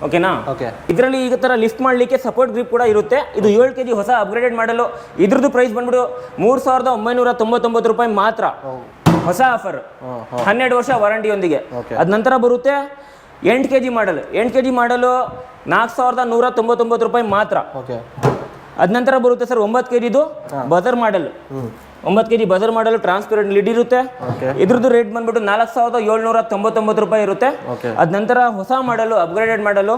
ಓಕೆನಾ ಓಕೆ ಇದರಲ್ಲಿ ಈಗ ಥರ ಲಿಫ್ಟ್ ಮಾಡಲಿಕ್ಕೆ ಸಪೋರ್ಟ್ ಗ್ರಿಪ್ ಕೂಡ ಇರುತ್ತೆ. ಇದು ಏಳು ಕೆ ಜಿ ಹೊಸ ಅಪ್ಗ್ರೇಡೆಡ್ ಮಾಡಲು ಇದ್ರದ್ದು ಪ್ರೈಸ್ ಬಂದ್ಬಿಟ್ಟು ಮೂರು ಸಾವಿರದ ಒಂಬೈನೂರ ತೊಂಬತ್ತೊಂಬತ್ತು ರೂಪಾಯಿ ಮಾತ್ರ. ಹೊಸ ಆಫರ್ ಹನ್ನೆರಡು ವರ್ಷ ವಾರಂಟಿಯೊಂದಿಗೆ. ಅದ ನಂತರ ಬರುತ್ತೆ ಎಂಟು ಕೆ ಜಿ ಮಾಡಲು. ಎಂಟು ಕೆ ಜಿ ಮಾಡಲು ನಾಲ್ಕು ಸಾವಿರದ ನೂರ ತೊಂಬತ್ತೊಂಬತ್ತು ರೂಪಾಯಿ ಮಾತ್ರ. ಅದ ನಂತರ ಬರುತ್ತೆ ಸರ್ ಒಂಬತ್ತು ಕೆ ಜಿದು ಬಜರ್ ಮಾಡಲ್. ಒಂಬತ್ತು K G buzzer model transparent lid ಇರುತ್ತೆ. ಇದ್ರದ್ದು ರೇಟ್ ಬಂದ್ಬಿಟ್ಟು ನಾಲ್ಕು ಸಾವಿರದ ಏಳ್ನೂರ ತೊಂಬತ್ತೊಂಬತ್ತು ರೂಪಾಯಿ ಇರುತ್ತೆ. ಅದ ನಂತರ ಹೊಸ ಮಾಡಲು ಅಪ್ಗ್ರೇಡೆಡ್ ಮಾಡಲು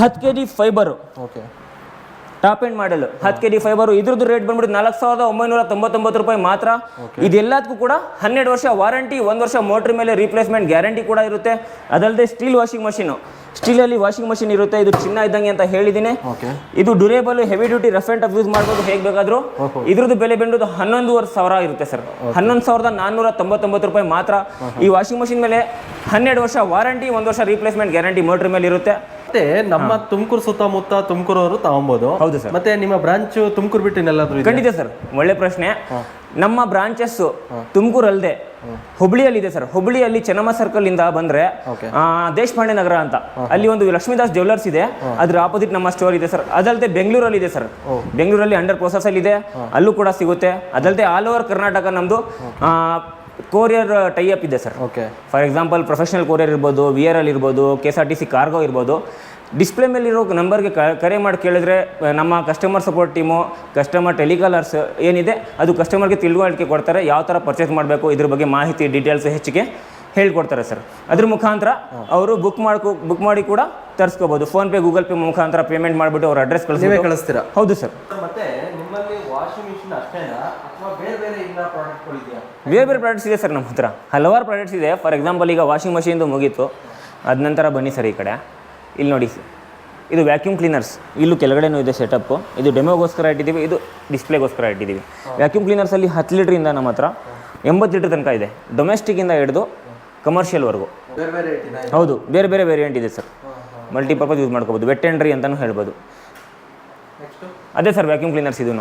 ಹತ್ತು K G fibre top end model ಹತ್ತು ಕೆ ಡಿ ಫೈಬರ್ ಇದ್ರದ್ದು ರೇಟ್ ಬಂದ್ಬಿಟ್ಟು ನಾಲ್ಕು ಸಾವಿರದ ಒಂಬೈನೂರ ತೊಂಬತ್ತೊಂಬತ್ತು ರೂಪಾಯಿ ಮಾತ್ರ. ಇದೆಲ್ಲದಕ್ಕೂ ಕೂಡ ಹನ್ನೆರಡು ವರ್ಷ ವಾರಂಟಿ ಒಂದು ವರ್ಷ ಮೋಟ್ರ್ ಮೇಲೆ ರೀಪ್ಲೇಸ್ಮೆಂಟ್ ಗ್ಯಾರಂಟಿ ಕೂಡ ಇರುತ್ತೆ. ಅದಲ್ಲದೆ ಸ್ಟೀಲ್ ವಾಷಿಂಗ್ ಮಷೀನು ಸ್ಟೀಲಲ್ಲಿ ವಾಷಿಂಗ್ ಮಷೀನ್ ಇರುತ್ತೆ. ಇದು ಚಿನ್ನ ಇದ್ದಂಗೆ ಅಂತ ಹೇಳಿದ್ದೀನಿ ಇದು durable heavy duty rough and tough use ಮಾಡ್ಬೋದು. ಹೇಗೆ ಬೇಕಾದರೂ. ಇದ್ರದ್ದು ಬೆಲೆ ಬಂದು ಹನ್ನೊಂದುವರೆ ಸಾವಿರ ಇರುತ್ತೆ ಸರ್. ಹನ್ನೊಂದು ಸಾವಿರದ ನಾನ್ನೂರ ತೊಂಬತ್ತೊಂಬತ್ತು ರೂಪಾಯಿ ಮಾತ್ರ. ಈ ವಾಷಿಂಗ್ ಮಷಿನ್ ಮೇಲೆ ಹನ್ನೆರಡು ವರ್ಷ ವಾರಂಟಿ ಒಂದು ವರ್ಷ ರೀಪ್ಲೇಸ್ಮೆಂಟ್ ಗ್ಯಾರಂಟಿ ಮೋಟ್ರ್ ಮೇಲೆ ಇರುತ್ತೆ ಮತ್ತೆ ನಮ್ಮ ತುಮಕೂರು ಸುತ್ತಮುತ್ತ ತುಮಕೂರವರು ತಗೊಬೋದು. ಹೌದು ಸರ್. ಮತ್ತೆ ನಿಮ್ಮ ಬ್ರಾಂಚ್ ತುಮಕೂರು ಬಿಟ್ಟು ಇದೆ ಖಂಡಿತ ಸರ್. ಒಳ್ಳೆ ಪ್ರಶ್ನೆ. ನಮ್ಮ ಬ್ರಾಂಚಸ್ ತುಮಕೂರು ಅಲ್ಲದೆ ಹುಬ್ಳಿಯಲ್ಲಿ ಇದೆ ಸರ್. ಹುಬ್ಳಿಯಲ್ಲಿ ಚೆನ್ನಮ್ಮ ಸರ್ಕಲ್ ಇಂದ ಬಂದ್ರೆ ಆ, ದೇಶಪಾಂಡೆ ನಗರ ಅಂತ. ಅಲ್ಲಿ ಒಂದು ಲಕ್ಷ್ಮೀದಾಸ್ ಜ್ಯುವೆಲರ್ಸ್ ಇದೆ. ಅದ್ರ ಆಪೋಸಿಟ್ ನಮ್ಮ ಸ್ಟೋರ್ ಇದೆ ಸರ್. ಅದಲ್ಲದೆ ಬೆಂಗಳೂರಲ್ಲಿ ಇದೆ ಸರ್. ಬೆಂಗಳೂರಲ್ಲಿ ಅಂಡರ್ ಪ್ರೊಸೆಸ್ ಅಲ್ಲಿ ಇದೆ. ಅಲ್ಲೂ ಕೂಡ ಸಿಗುತ್ತೆ. ಅದಲ್ಲದೆ ಆಲ್ ಓವರ್ ಕರ್ನಾಟಕ ನಮ್ದು ಕೊರಿಯರ್ ಟೈ ಅಪ್ ಇದೆ sir. Okay for example professional courier ಇರ್ಬೋದು ವಿ ಆರ್ ಎಲ್ ಇರ್ಬೋದು K S R T C cargo ಇರ್ಬೋದು. ಡಿಸ್ಪ್ಲೇ ಮೇಲಿರೋ ನಂಬರ್ಗೆ ಕರೆ ಮಾಡಿ ಕೇಳಿದ್ರೆ ನಮ್ಮ customer support team customer telecallers ಏನಿದೆ ಅದು ಕಸ್ಟಮರ್ಗೆ ತಿಳುವಳಿಕೆ ಕೊಡ್ತಾರೆ ಯಾವ ಥರ ಪರ್ಚೇಸ್ ಮಾಡಬೇಕು ಇದ್ರ ಬಗ್ಗೆ ಮಾಹಿತಿ ಡೀಟೇಲ್ಸ್ ಹೆಚ್ಚಿಗೆ ಹೇಳ್ಕೊಡ್ತಾರೆ ಸರ್. ಅದ್ರ ಮುಖಾಂತರ ಅವರು ಬುಕ್ ಮಾಡ್ಕೊ ಬುಕ್ ಮಾಡಿ ಕೂಡ ತರಿಸ್ಕೋಬಹುದು ಫೋನ್ ಪೇ ಗೂಗಲ್ ಪೇ ಮುಖಾಂತರ ಪೇಮೆಂಟ್ ಮಾಡಿಬಿಟ್ಟು ಅವ್ರ ಅಡ್ರೆಸ್ ಕಳಿಸ್ತೀರಾ? ಹೌದು ಸರ್. ಮತ್ತೆ ನಿಮ್ಮಲ್ಲಿ ವಾಷಿಂಗ್ ಮಿಷಿನ್ ಅಷ್ಟೇನಾ ಅಥವಾ ಬೇರೆ ಬೇರೆ ಇಲ್ಲ ಪ್ರಾಡಕ್ಟ್ಗಳು ಇದೆಯಾ ಬೇರೆ ಬೇರೆ ಪ್ರಾಡಕ್ಟ್ಸ್ ಇದೆ ಸರ್ ನಮ್ಮ ಹತ್ರ. ಹಲವಾರು ಪ್ರಾಡಕ್ಟ್ಸ್ ಇದೆ. ಫಾರ್ ಎಕ್ಸಾಂಪಲ್ ಈಗ ವಾಷಿಂಗ್ ಮಷಿನ್ದು ಮುಗೀತು. ಅದ ನಂತರ ಬನ್ನಿ ಸರ್ ಈ ಕಡೆ. ಇಲ್ಲಿ ನೋಡಿ. ಇದು ವ್ಯಾಕ್ಯೂಮ್ ಕ್ಲೀನರ್ಸ್ ಇಲ್ಲೂ ಕೆಳಗಡೆನೂ ಇದೆ ಸೆಟಪ್ಪು ಇದು ಡೆಮೋಗೋಸ್ಕರ ಇಟ್ಟಿದ್ದೀವಿ. ಇದು ಡಿಸ್ಪ್ಲೇಗೋಸ್ಕರ ಇಟ್ಟಿದ್ದೀವಿ. ವ್ಯಾಕ್ಯೂಮ್ ಕ್ಲೀನರ್ಸಲ್ಲಿ ಹತ್ತು ಲೀಟ್ರಿಂದ ನಮ್ಮ ಹತ್ರ ಎಂಬತ್ತು ಲೀಟ್ರ್ ತನಕ ಇದೆ. ಡೊಮೆಸ್ಟಿಕ್ಕಿಂದ ಹಿಡಿದು ಕಮರ್ಷಿಯಲ್ವರೆಗೂ ಹೌದು. ಬೇರೆ ಬೇರೆ ವೇರಿಯಂಟ್ ಇದೆ ಸರ್ ಮಲ್ಟಿಪರ್ಪಸ್ ಯೂಸ್ ಮಾಡ್ಕೋಬೋದು. ವೆಟ್ ಎಂಡ್ರಿ ಡ್ರೈ ಅಂತಲೂ ಹೇಳ್ಬೋದು. ಅದೇ ಸರ್ ವ್ಯಾಕ್ಯೂಮ್ ಕ್ಲೀನರ್ಸ್ ಇದೂ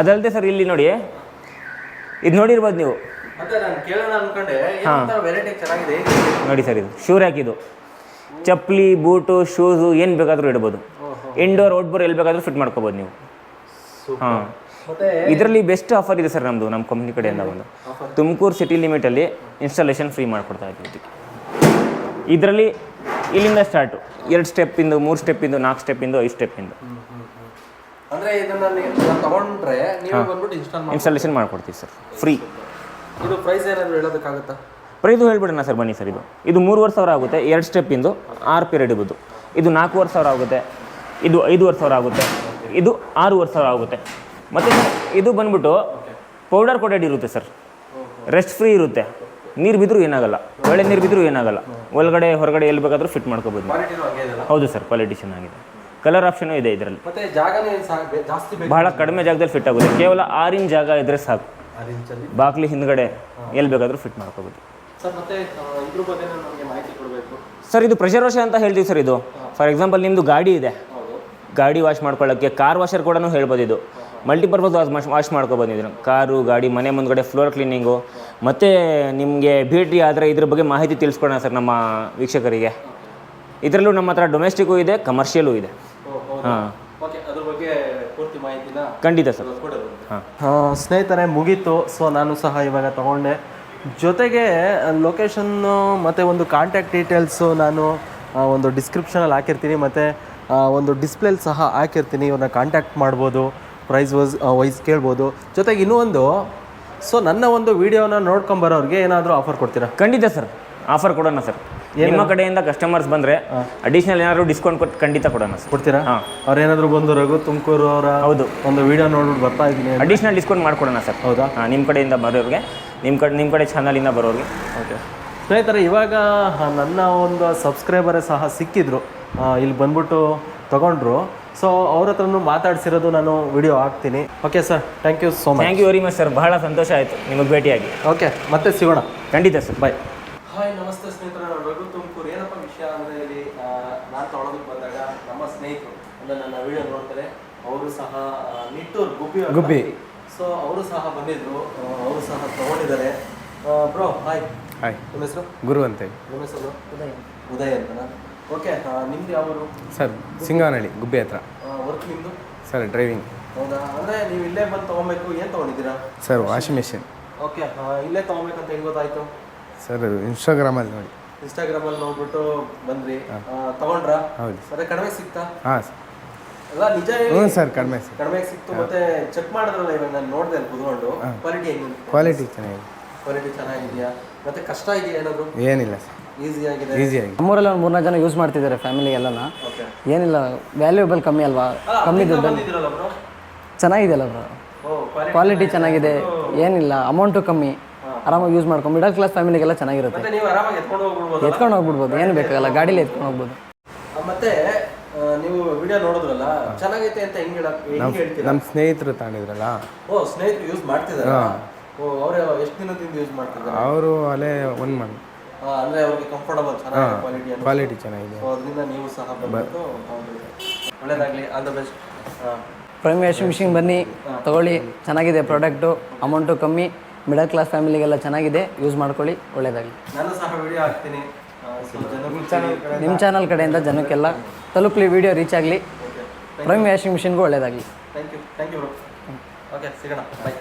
ಅದಲ್ಲದೆ ಸರ್ ಇಲ್ಲಿ ನೋಡಿ ಇದು ನೋಡಿರ್ಬೋದು ನೀವು. ಚೆನ್ನಾಗಿದೆ ನೋಡಿ ಸರ್ ಇದು ಶೂರ್ ರ್ಯಾಕ್ ಇದು. ಚಪ್ಪಲಿ ಬೂಟು ಶೂಸು ಏನು ಬೇಕಾದರೂ ಇಡ್ಬೋದು. ಇಂಡೋರ್ ಔಟ್ಡೋರ್ ಎಲ್ಲಿ ಬೇಕಾದರೂ ಫಿಟ್ ಮಾಡ್ಕೋಬೋದು ನೀವು. ಹಾಂ. ಇದರಲ್ಲಿ ಬೆಸ್ಟ್ ಆಫರ್ ಇದೆ ಸರ್ ನಮ್ಮದು ನಮ್ಮ ಕಂಪ್ನಿ ಕಡೆಯಿಂದ ಒಂದು. ತುಮಕೂರು ಸಿಟಿ ಲಿಮಿಟಲ್ಲಿ ಇನ್ಸ್ಟಾಲೇಷನ್ ಫ್ರೀ ಮಾಡಿಕೊಡ್ತಾ ಇದ್ದೀವಿ ಇದರಲ್ಲಿ ಇಲ್ಲಿಂದ ಸ್ಟಾರ್ಟು ಎರಡು ಸ್ಟೆಪ್ಪಿಂದು ಮೂರು ಸ್ಟೆಪ್ಪಿಂದು ನಾಲ್ಕು ಸ್ಟೆಪ್ಪಿಂದು ಐದು ಸ್ಟೆಪ್ಪಿಂದು ಅಂದ್ರೆ ಇದನ್ನ ನೀವು ತಗೊಂಡ್ರೆ ನೀವು ಬಂದ್ಬಿಟ್ಟು ಇನ್ಸ್ಟಾಲ್ ಮಾಡಿ ಇನ್ಸ್ಟಾಲೇಷನ್ ಮಾಡ್ಕೊಡ್ತೀವಿ ಸರ್. ಫ್ರೀ ಇದು ಪ್ರೈಸ್ ಏನಾದ್ರು ಹೇಳೋದಕ್ಕಾಗುತ್ತಾ? ಪ್ರೈಸ್ ಹೇಳ್ಬಿಡೋಣ ಸರ್ ಬನ್ನಿ ಸರ್ ಇದು. ಇದು ಮೂರುವರೆ ಸಾವಿರ ಆಗುತ್ತೆ ಎರಡು ಸ್ಟೆಪ್ಪಿಂದು ಆರು ಪೀರಿಯಡ್ ಇರ್ಬೋದು ಇದು ನಾಲ್ಕೂವರೆ ಸಾವಿರ ಆಗುತ್ತೆ ಇದು ಐದೂವರೆ ಸಾವಿರ ಆಗುತ್ತೆ ಇದು ಆರೂವರೆ ಸಾವಿರ ಆಗುತ್ತೆ. ಮತ್ತು ಇದು ಬಂದ್ಬಿಟ್ಟು ಪೌಡರ್ ಕೋಟೆಡ್ ಇರುತ್ತೆ ಸರ್. ರೆಸ್ಟ್ ಫ್ರೀ ಇರುತ್ತೆ. ನೀರು ಬಿದ್ದರೂ ಏನಾಗಲ್ಲ. ಒಳ್ಳೆ ನೀರು ಬಿದ್ದರೂ ಏನಾಗಲ್ಲ. ಒಳಗಡೆ ಹೊರಗಡೆ ಎಲ್ಲಿ ಬೇಕಾದರೂ ಫಿಟ್ ಮಾಡ್ಕೋಬೋದು. ಹೌದು ಸರ್ ಕ್ವಾಲಿಟಿ ಚೆನ್ನಾಗಿದೆ. ಕಲರ್ ಆಪ್ಷನು ಇದೆ ಇದರಲ್ಲಿ. ಮತ್ತೆ ಜಾಗನೂ ಏನು ಸಾ ಜಾಸ್ತಿ ಬೇಕು. ಬಹಳ ಕಡಿಮೆ ಜಾಗದಲ್ಲಿ ಫಿಟ್ ಆಗುತ್ತೆ. ಕೇವಲ ಆರು ಇಂಚ್ ಜಾಗ ಇದ್ರೆ ಸಾಕು. ಆರು ಇಂಚಲ್ಲಿ? ಬಾಕ್ಲಿ ಹಿಂದ್ಗಡೆ ಎಲ್ಲಿ ಬೇಕಾದರೂ ಫಿಟ್ ಮಾಡ್ಕೋಬೋದು. ಸರ್ ಮತ್ತೆ ಆ, ಇದ್ರ ಬಗ್ಗೆ ನಮಗೆ ಮಾಹಿತಿ ಕೊಡಬೇಕು. ಸರ್ ಇದು ಪ್ರೆಷರ್ ವಾಷರ್ ಅಂತ ಹೇಳ್ತೀವಿ ಸರ್ ಇದು. ಫಾರ್ ಎಕ್ಸಾಂಪಲ್ ನಿಮ್ಮದು ಗಾಡಿ ಇದೆ. ಹೌದು. ಗಾಡಿ ವಾಶ್ ಮಾಡ್ಕೊಳ್ಳೋಕ್ಕೆ ಕಾರ್ ವಾಷರ್ ಕೂಡ ಹೇಳ್ಬೋದು ಇದು. ಮಲ್ಟಿಪರ್ಪಸ್ ವಾಶ್ ವಾಶ್ ಮಾಡ್ಕೊಬೋದು ಇದನ್ನು. ಕಾರು ಗಾಡಿ ಮನೆ ಮುಂದ್ಗಡೆ ಫ್ಲೋರ್ ಕ್ಲೀನಿಂಗು ಮತ್ತು ನಿಮಗೆ ಭೇಟಿ ಆದರೆ ಇದ್ರ ಬಗ್ಗೆ ಮಾಹಿತಿ ತಿಳಿಸ್ಕೊಡೋಣ ಸರ್ ನಮ್ಮ ವೀಕ್ಷಕರಿಗೆ. ಇದರಲ್ಲೂ ನಮ್ಮ ಹತ್ರ ಡೊಮೆಸ್ಟಿಕ್ಕು ಇದೆ ಕಮರ್ಷಿಯಲು ಇದೆ. ಓಕೆ ಅದ್ರ ಬಗ್ಗೆ ಪೂರ್ತಿ ಮಾಹಿತಿನ ಖಂಡಿತ ಸರ್. ಸ್ನೇಹಿತರೆ ಮುಗೀತು. ಸೊ ನಾನು ಸಹ ಇವಾಗ ತಗೊಂಡೆ. ಜೊತೆಗೆ ಲೊಕೇಶನ್ನು ಮತ್ತು ಒಂದು ಕಾಂಟ್ಯಾಕ್ಟ್ ಡೀಟೇಲ್ಸು ನಾನು ಒಂದು ಡಿಸ್ಕ್ರಿಪ್ಷನಲ್ಲಿ ಹಾಕಿರ್ತೀನಿ. ಮತ್ತು ಒಂದು ಡಿಸ್ಪ್ಲೇಲಿ ಸಹ ಹಾಕಿರ್ತೀನಿ. ಇವ್ರನ್ನ ಕಾಂಟ್ಯಾಕ್ಟ್ ಮಾಡ್ಬೋದು ಪ್ರೈಸ್ ವೈಸ್ ವೈಸ್ ಕೇಳ್ಬೋದು. ಜೊತೆಗೆ ಇನ್ನೂ ಒಂದು ಸೊ ನನ್ನ ಒಂದು ವಿಡಿಯೋನ ನೋಡ್ಕೊಂಬರೋರಿಗೆ ಏನಾದರೂ ಆಫರ್ ಕೊಡ್ತೀರಾ? ಖಂಡಿತ ಸರ್. ಆಫರ್ ಕೊಡೋಣ ಸರ್. ನಿಮ್ಮ ಕಡೆಯಿಂದ ಕಸ್ಟಮರ್ಸ್ ಬಂದರೆ ಅಡಿಷನಲ್ ಏನಾದರೂ ಡಿಸ್ಕೌಂಟ್ ಕೊಟ್ಟು ಖಂಡಿತ ಕೊಡೋಣ ಸರ್. ಕೊಡ್ತೀರಾ? ಹಾಂ. ಅವ್ರೇನಾದರೂ ಬಂದು ರಘು ತುಮಕೂರು ಅವರ ಹೌದು. ಒಂದು ವಿಡಿಯೋ ನೋಡ್ಬಿಟ್ಟು ಬರ್ತಾ ಇದ್ದೀನಿ ಅಡಿಷನಲ್ ಡಿಸ್ಕೌಂಟ್ ಮಾಡ್ಕೊಡೋಣ ಸರ್. ಹೌದಾ? ಹಾಂ ನಿಮ್ಮ ಕಡೆಯಿಂದ ಬರೋರಿಗೆ ನಿಮ್ಮ ಕಡೆ ನಿಮ್ಮ ಕಡೆ ಚಾನಲಿಂದ ಬರೋರಿಗೆ. ಓಕೆ ಸ್ನೇಹಿತರೆ ಇವಾಗ ನನ್ನ ಒಂದು ಸಬ್ಸ್ಕ್ರೈಬರೇ ಸಹ ಸಿಕ್ಕಿದ್ರು. ಇಲ್ಲಿ ಬಂದ್ಬಿಟ್ಟು ತಗೊಂಡ್ರು. ಸೊ ಅವ್ರ ಹತ್ರನೂ ಮಾತಾಡ್ಸಿರೋದು ನಾನು ವಿಡಿಯೋ ಹಾಕ್ತೀನಿ. Okay sir thank you so much thank you very much sir ಬಹಳ ಸಂತೋಷ ಆಯಿತು ನಿಮಗೆ ಭೇಟಿಯಾಗಿ. ಓಕೆ ಮತ್ತೆ ಸಿಗೋಣ. ಖಂಡಿತ ಸರ್ ಬಾಯ್ ಹಾಯ್ ನಮಸ್ತೆ ಸ್ನೇಹಿತರೆ. ನಾನು ರಘು ತುಮಕೂರು. ಏನಪ್ಪ ವಿಷಯ ಅಂದರೆ ಇಲ್ಲಿ ನಾನು ತೊಳೋದಕ್ಕೆ ಬಂದಾಗ ನಮ್ಮ ಸ್ನೇಹಿತರು ಅಂದರೆ ನನ್ನ ವಿಡಿಯೋ ನೋಡ್ತಾರೆ ಅವರು ಸಹ ನಿಟ್ಟೂರು ಗುಬ್ಬಿ ಗುಬ್ಬಿ. ಸೊ ಅವರು ಸಹ ಬಂದಿದ್ರು. ಅವರು ಸಹ ತೊಗೊಂಡಿದ್ದಾರೆ. Bro hi. ಹಾಯ್. ನಿಮ್ಮ ಹೆಸರು? ಗುರು ಅಂತ ನಿಮ್ಮ ಹೆಸರು ಉದಯ್ ಉದಯ ಅಂತನಾ? ಓಕೆ ನಿಮ್ದು ಯಾವರು? ಸರ್ ಸಿಂಗಾನಹಳ್ಳಿ ಗುಬ್ಬಿ ಹತ್ರ. ವರ್ಕ್ ನಿಮ್ಮದು ಸರ್ ಡ್ರೈವಿಂಗ್ ಹೌದಾ? ಅಂದರೆ ನೀವು ಇಲ್ಲೇ ಬಂದು ತೊಗೊಬೇಕು ಏನು ತೊಗೊಂಡಿದ್ದೀರಾ? Sir washing machine. ಓಕೆ ಇಲ್ಲೇ ತೊಗೊಬೇಕಂತ ಹೆಂಗೆ ಗೊತ್ತಾಯ್ತು? ಸರ್ ಇನ್ಸ್ಟಾಗ್ರಾಮಲ್ಲಿ ನೋಡಿ. ಇನ್ಸ್ಟಾಗ್ರಾಮಲ್ಲಿ ನೋಡ್ಬಿಟ್ಟು ಬಂದ್ರಿ. ತಗೊಂಡ್ರಾ? ಹೌದು. ಅದೇ ಕಡಿಮೆ ಸಿಕ್ತಾ? ಹಾಂ ಸರ್. ಎಲ್ಲ ನಿಜ ಹ್ಞೂ ಸರ್ ಕಡಿಮೆ ಸರ್ ಕಡಿಮೆ ಸಿಕ್ತು ಮತ್ತೆ ಚೆಕ್ ಮಾಡಿದ್ರಲ್ಲ ಇವಾಗ ನಾನು ನೋಡಿದೆ ಅಲ್ಲಿ ಕುತ್ಕೊಂಡು ಕ್ವಾಲಿಟಿ ಹೆಂಗೆ ಕ್ವಾಲಿಟಿ ಚೆನ್ನಾಗಿದೆ. ಕ್ವಾಲಿಟಿ ಚೆನ್ನಾಗಿದೆಯಾ? ಮತ್ತೆ ಕಷ್ಟ ಇದೆಯಾ ಏನಾದ್ರು? ಏನಿಲ್ಲ ಸರ್. ಈಸಿಯಾಗಿದೆ ಈಸಿಯಾಗಿ ನಮ್ಮೂರಲ್ಲಿ ಒಂದು ಮೂರ್ನಾಲ್ಕು ಜನ ಯೂಸ್ ಮಾಡ್ತಿದ್ದಾರೆ ಫ್ಯಾಮಿಲಿ ಎಲ್ಲನ. ಏನಿಲ್ಲ ವ್ಯಾಲ್ಯೂಬಲ್ ಕಮ್ಮಿ ಅಲ್ವಾ? ಕಮ್ಮಿ ದುಡ್ಡು ಬಂದಿದ್ದೀರಲ್ಲ ಬ್ರೋ ಚೆನ್ನಾಗಿದೆಯಲ್ಲ ಬ್ರೋ ಓ ಕ್ವಾಲಿಟಿ ಕ್ವಾಲಿಟಿ ಚೆನ್ನಾಗಿದೆ. ಏನಿಲ್ಲ ಅಮೌಂಟು ಕಮ್ಮಿ. ಆರಾಮಾಗಿ ಯೂಸ್ ಮಾಡ್ಕೊಂಡು ಮಿಡಲ್ ಕ್ಲಾಸ್ ಫ್ಯಾಮಿಲಿಗೆಲ್ಲ ಚೆನ್ನಾಗಿರುತ್ತೆ. ಮತ್ತೆ ನೀವು ಆರಾಮಾಗಿ ಎತ್ಕೊಂಡು ಹೋಗ್ಬಿಡ್ಬೋದು ಎತ್ಕೊಂಡು ಹೋಗ್ಬಿಡ್ಬೋದು ಏನು ಬೇಕಾಗಲ್ಲ ಗಾಡಿಲಿ ಎತ್ಕೊಂಡು ಹೋಗ್ಬೋದು. ಮತ್ತೆ ನೀವು ವಿಡಿಯೋ ನೋಡಿದ್ರಲ್ಲ ಚೆನ್ನಾಗೈತೆ ಅಂತ ಹೆಂಗ್ ಹೇಳ ಹೆಂಗ್ ಹೇಳ್ತೀರಾ? ನಮ್ಮ ಸ್ನೇಹಿತರು ತಗೊಂಡಿದ್ರಲ್ಲ ಓ ಸ್ನೇಹಿತರು ಯೂಸ್ ಮಾಡ್ತಿದಾರ? ಓ ಅವ್ರು ಎಷ್ಟು ದಿನದಿಂದ ಯೂಸ್ ಮಾಡ್ತಿದ್ದಾರೆ ಅವರು ಅಲ್ಲೇ ಒಂದು ಮಂತ್ ಅಂದ್ರೆ ಅವ್ರಿಗೆ ಕಂಫರ್ಟಬಲ್ ಚೆನ್ನಾಗಿ ಕ್ವಾಲಿಟಿ ಕ್ವಾಲಿಟಿ ಚೆನ್ನಾಗಿದೆ. ಸೊ ಅದರಿಂದ ನೀವು ಸಹ ಬಂದ್ಬಿಟ್ಟು ತಗೊಂಡಿದ್ದೀರಿ. ಒಳ್ಳೇದಾಗ್ಲಿ all the best prime washing machine ಬನ್ನಿ ತಗೊಳ್ಳಿ ಚೆನ್ನಾಗಿದೆ ಪ್ರಾಡಕ್ಟು ಅಮೌಂಟು ಕಮ್ಮಿ. ಮಿಡಲ್ ಕ್ಲಾಸ್ ಫ್ಯಾಮಿಲಿಗೆಲ್ಲ ಚೆನ್ನಾಗಿದೆ ಯೂಸ್ ಮಾಡ್ಕೊಳ್ಳಿ ಒಳ್ಳೇದಾಗಲಿ. ನಾನು ಸಹ ವಿಡಿಯೋ ಹಾಕ್ತೀನಿ. ನಿಮ್ಮ ಚಾನಲ್ ಕಡೆಯಿಂದ ಜನಕ್ಕೆಲ್ಲ ತಲುಪಲಿ ವಿಡಿಯೋ ರೀಚ್ ಆಗಲಿ. ಪ್ರೈಮ್ ವಾಷಿಂಗ್ ಮಿಷಿನ್ಗೂ ಒಳ್ಳೇದಾಗಲಿ. Thank you thank you okay ಸಿಗೋಣ. ಬಾಯ್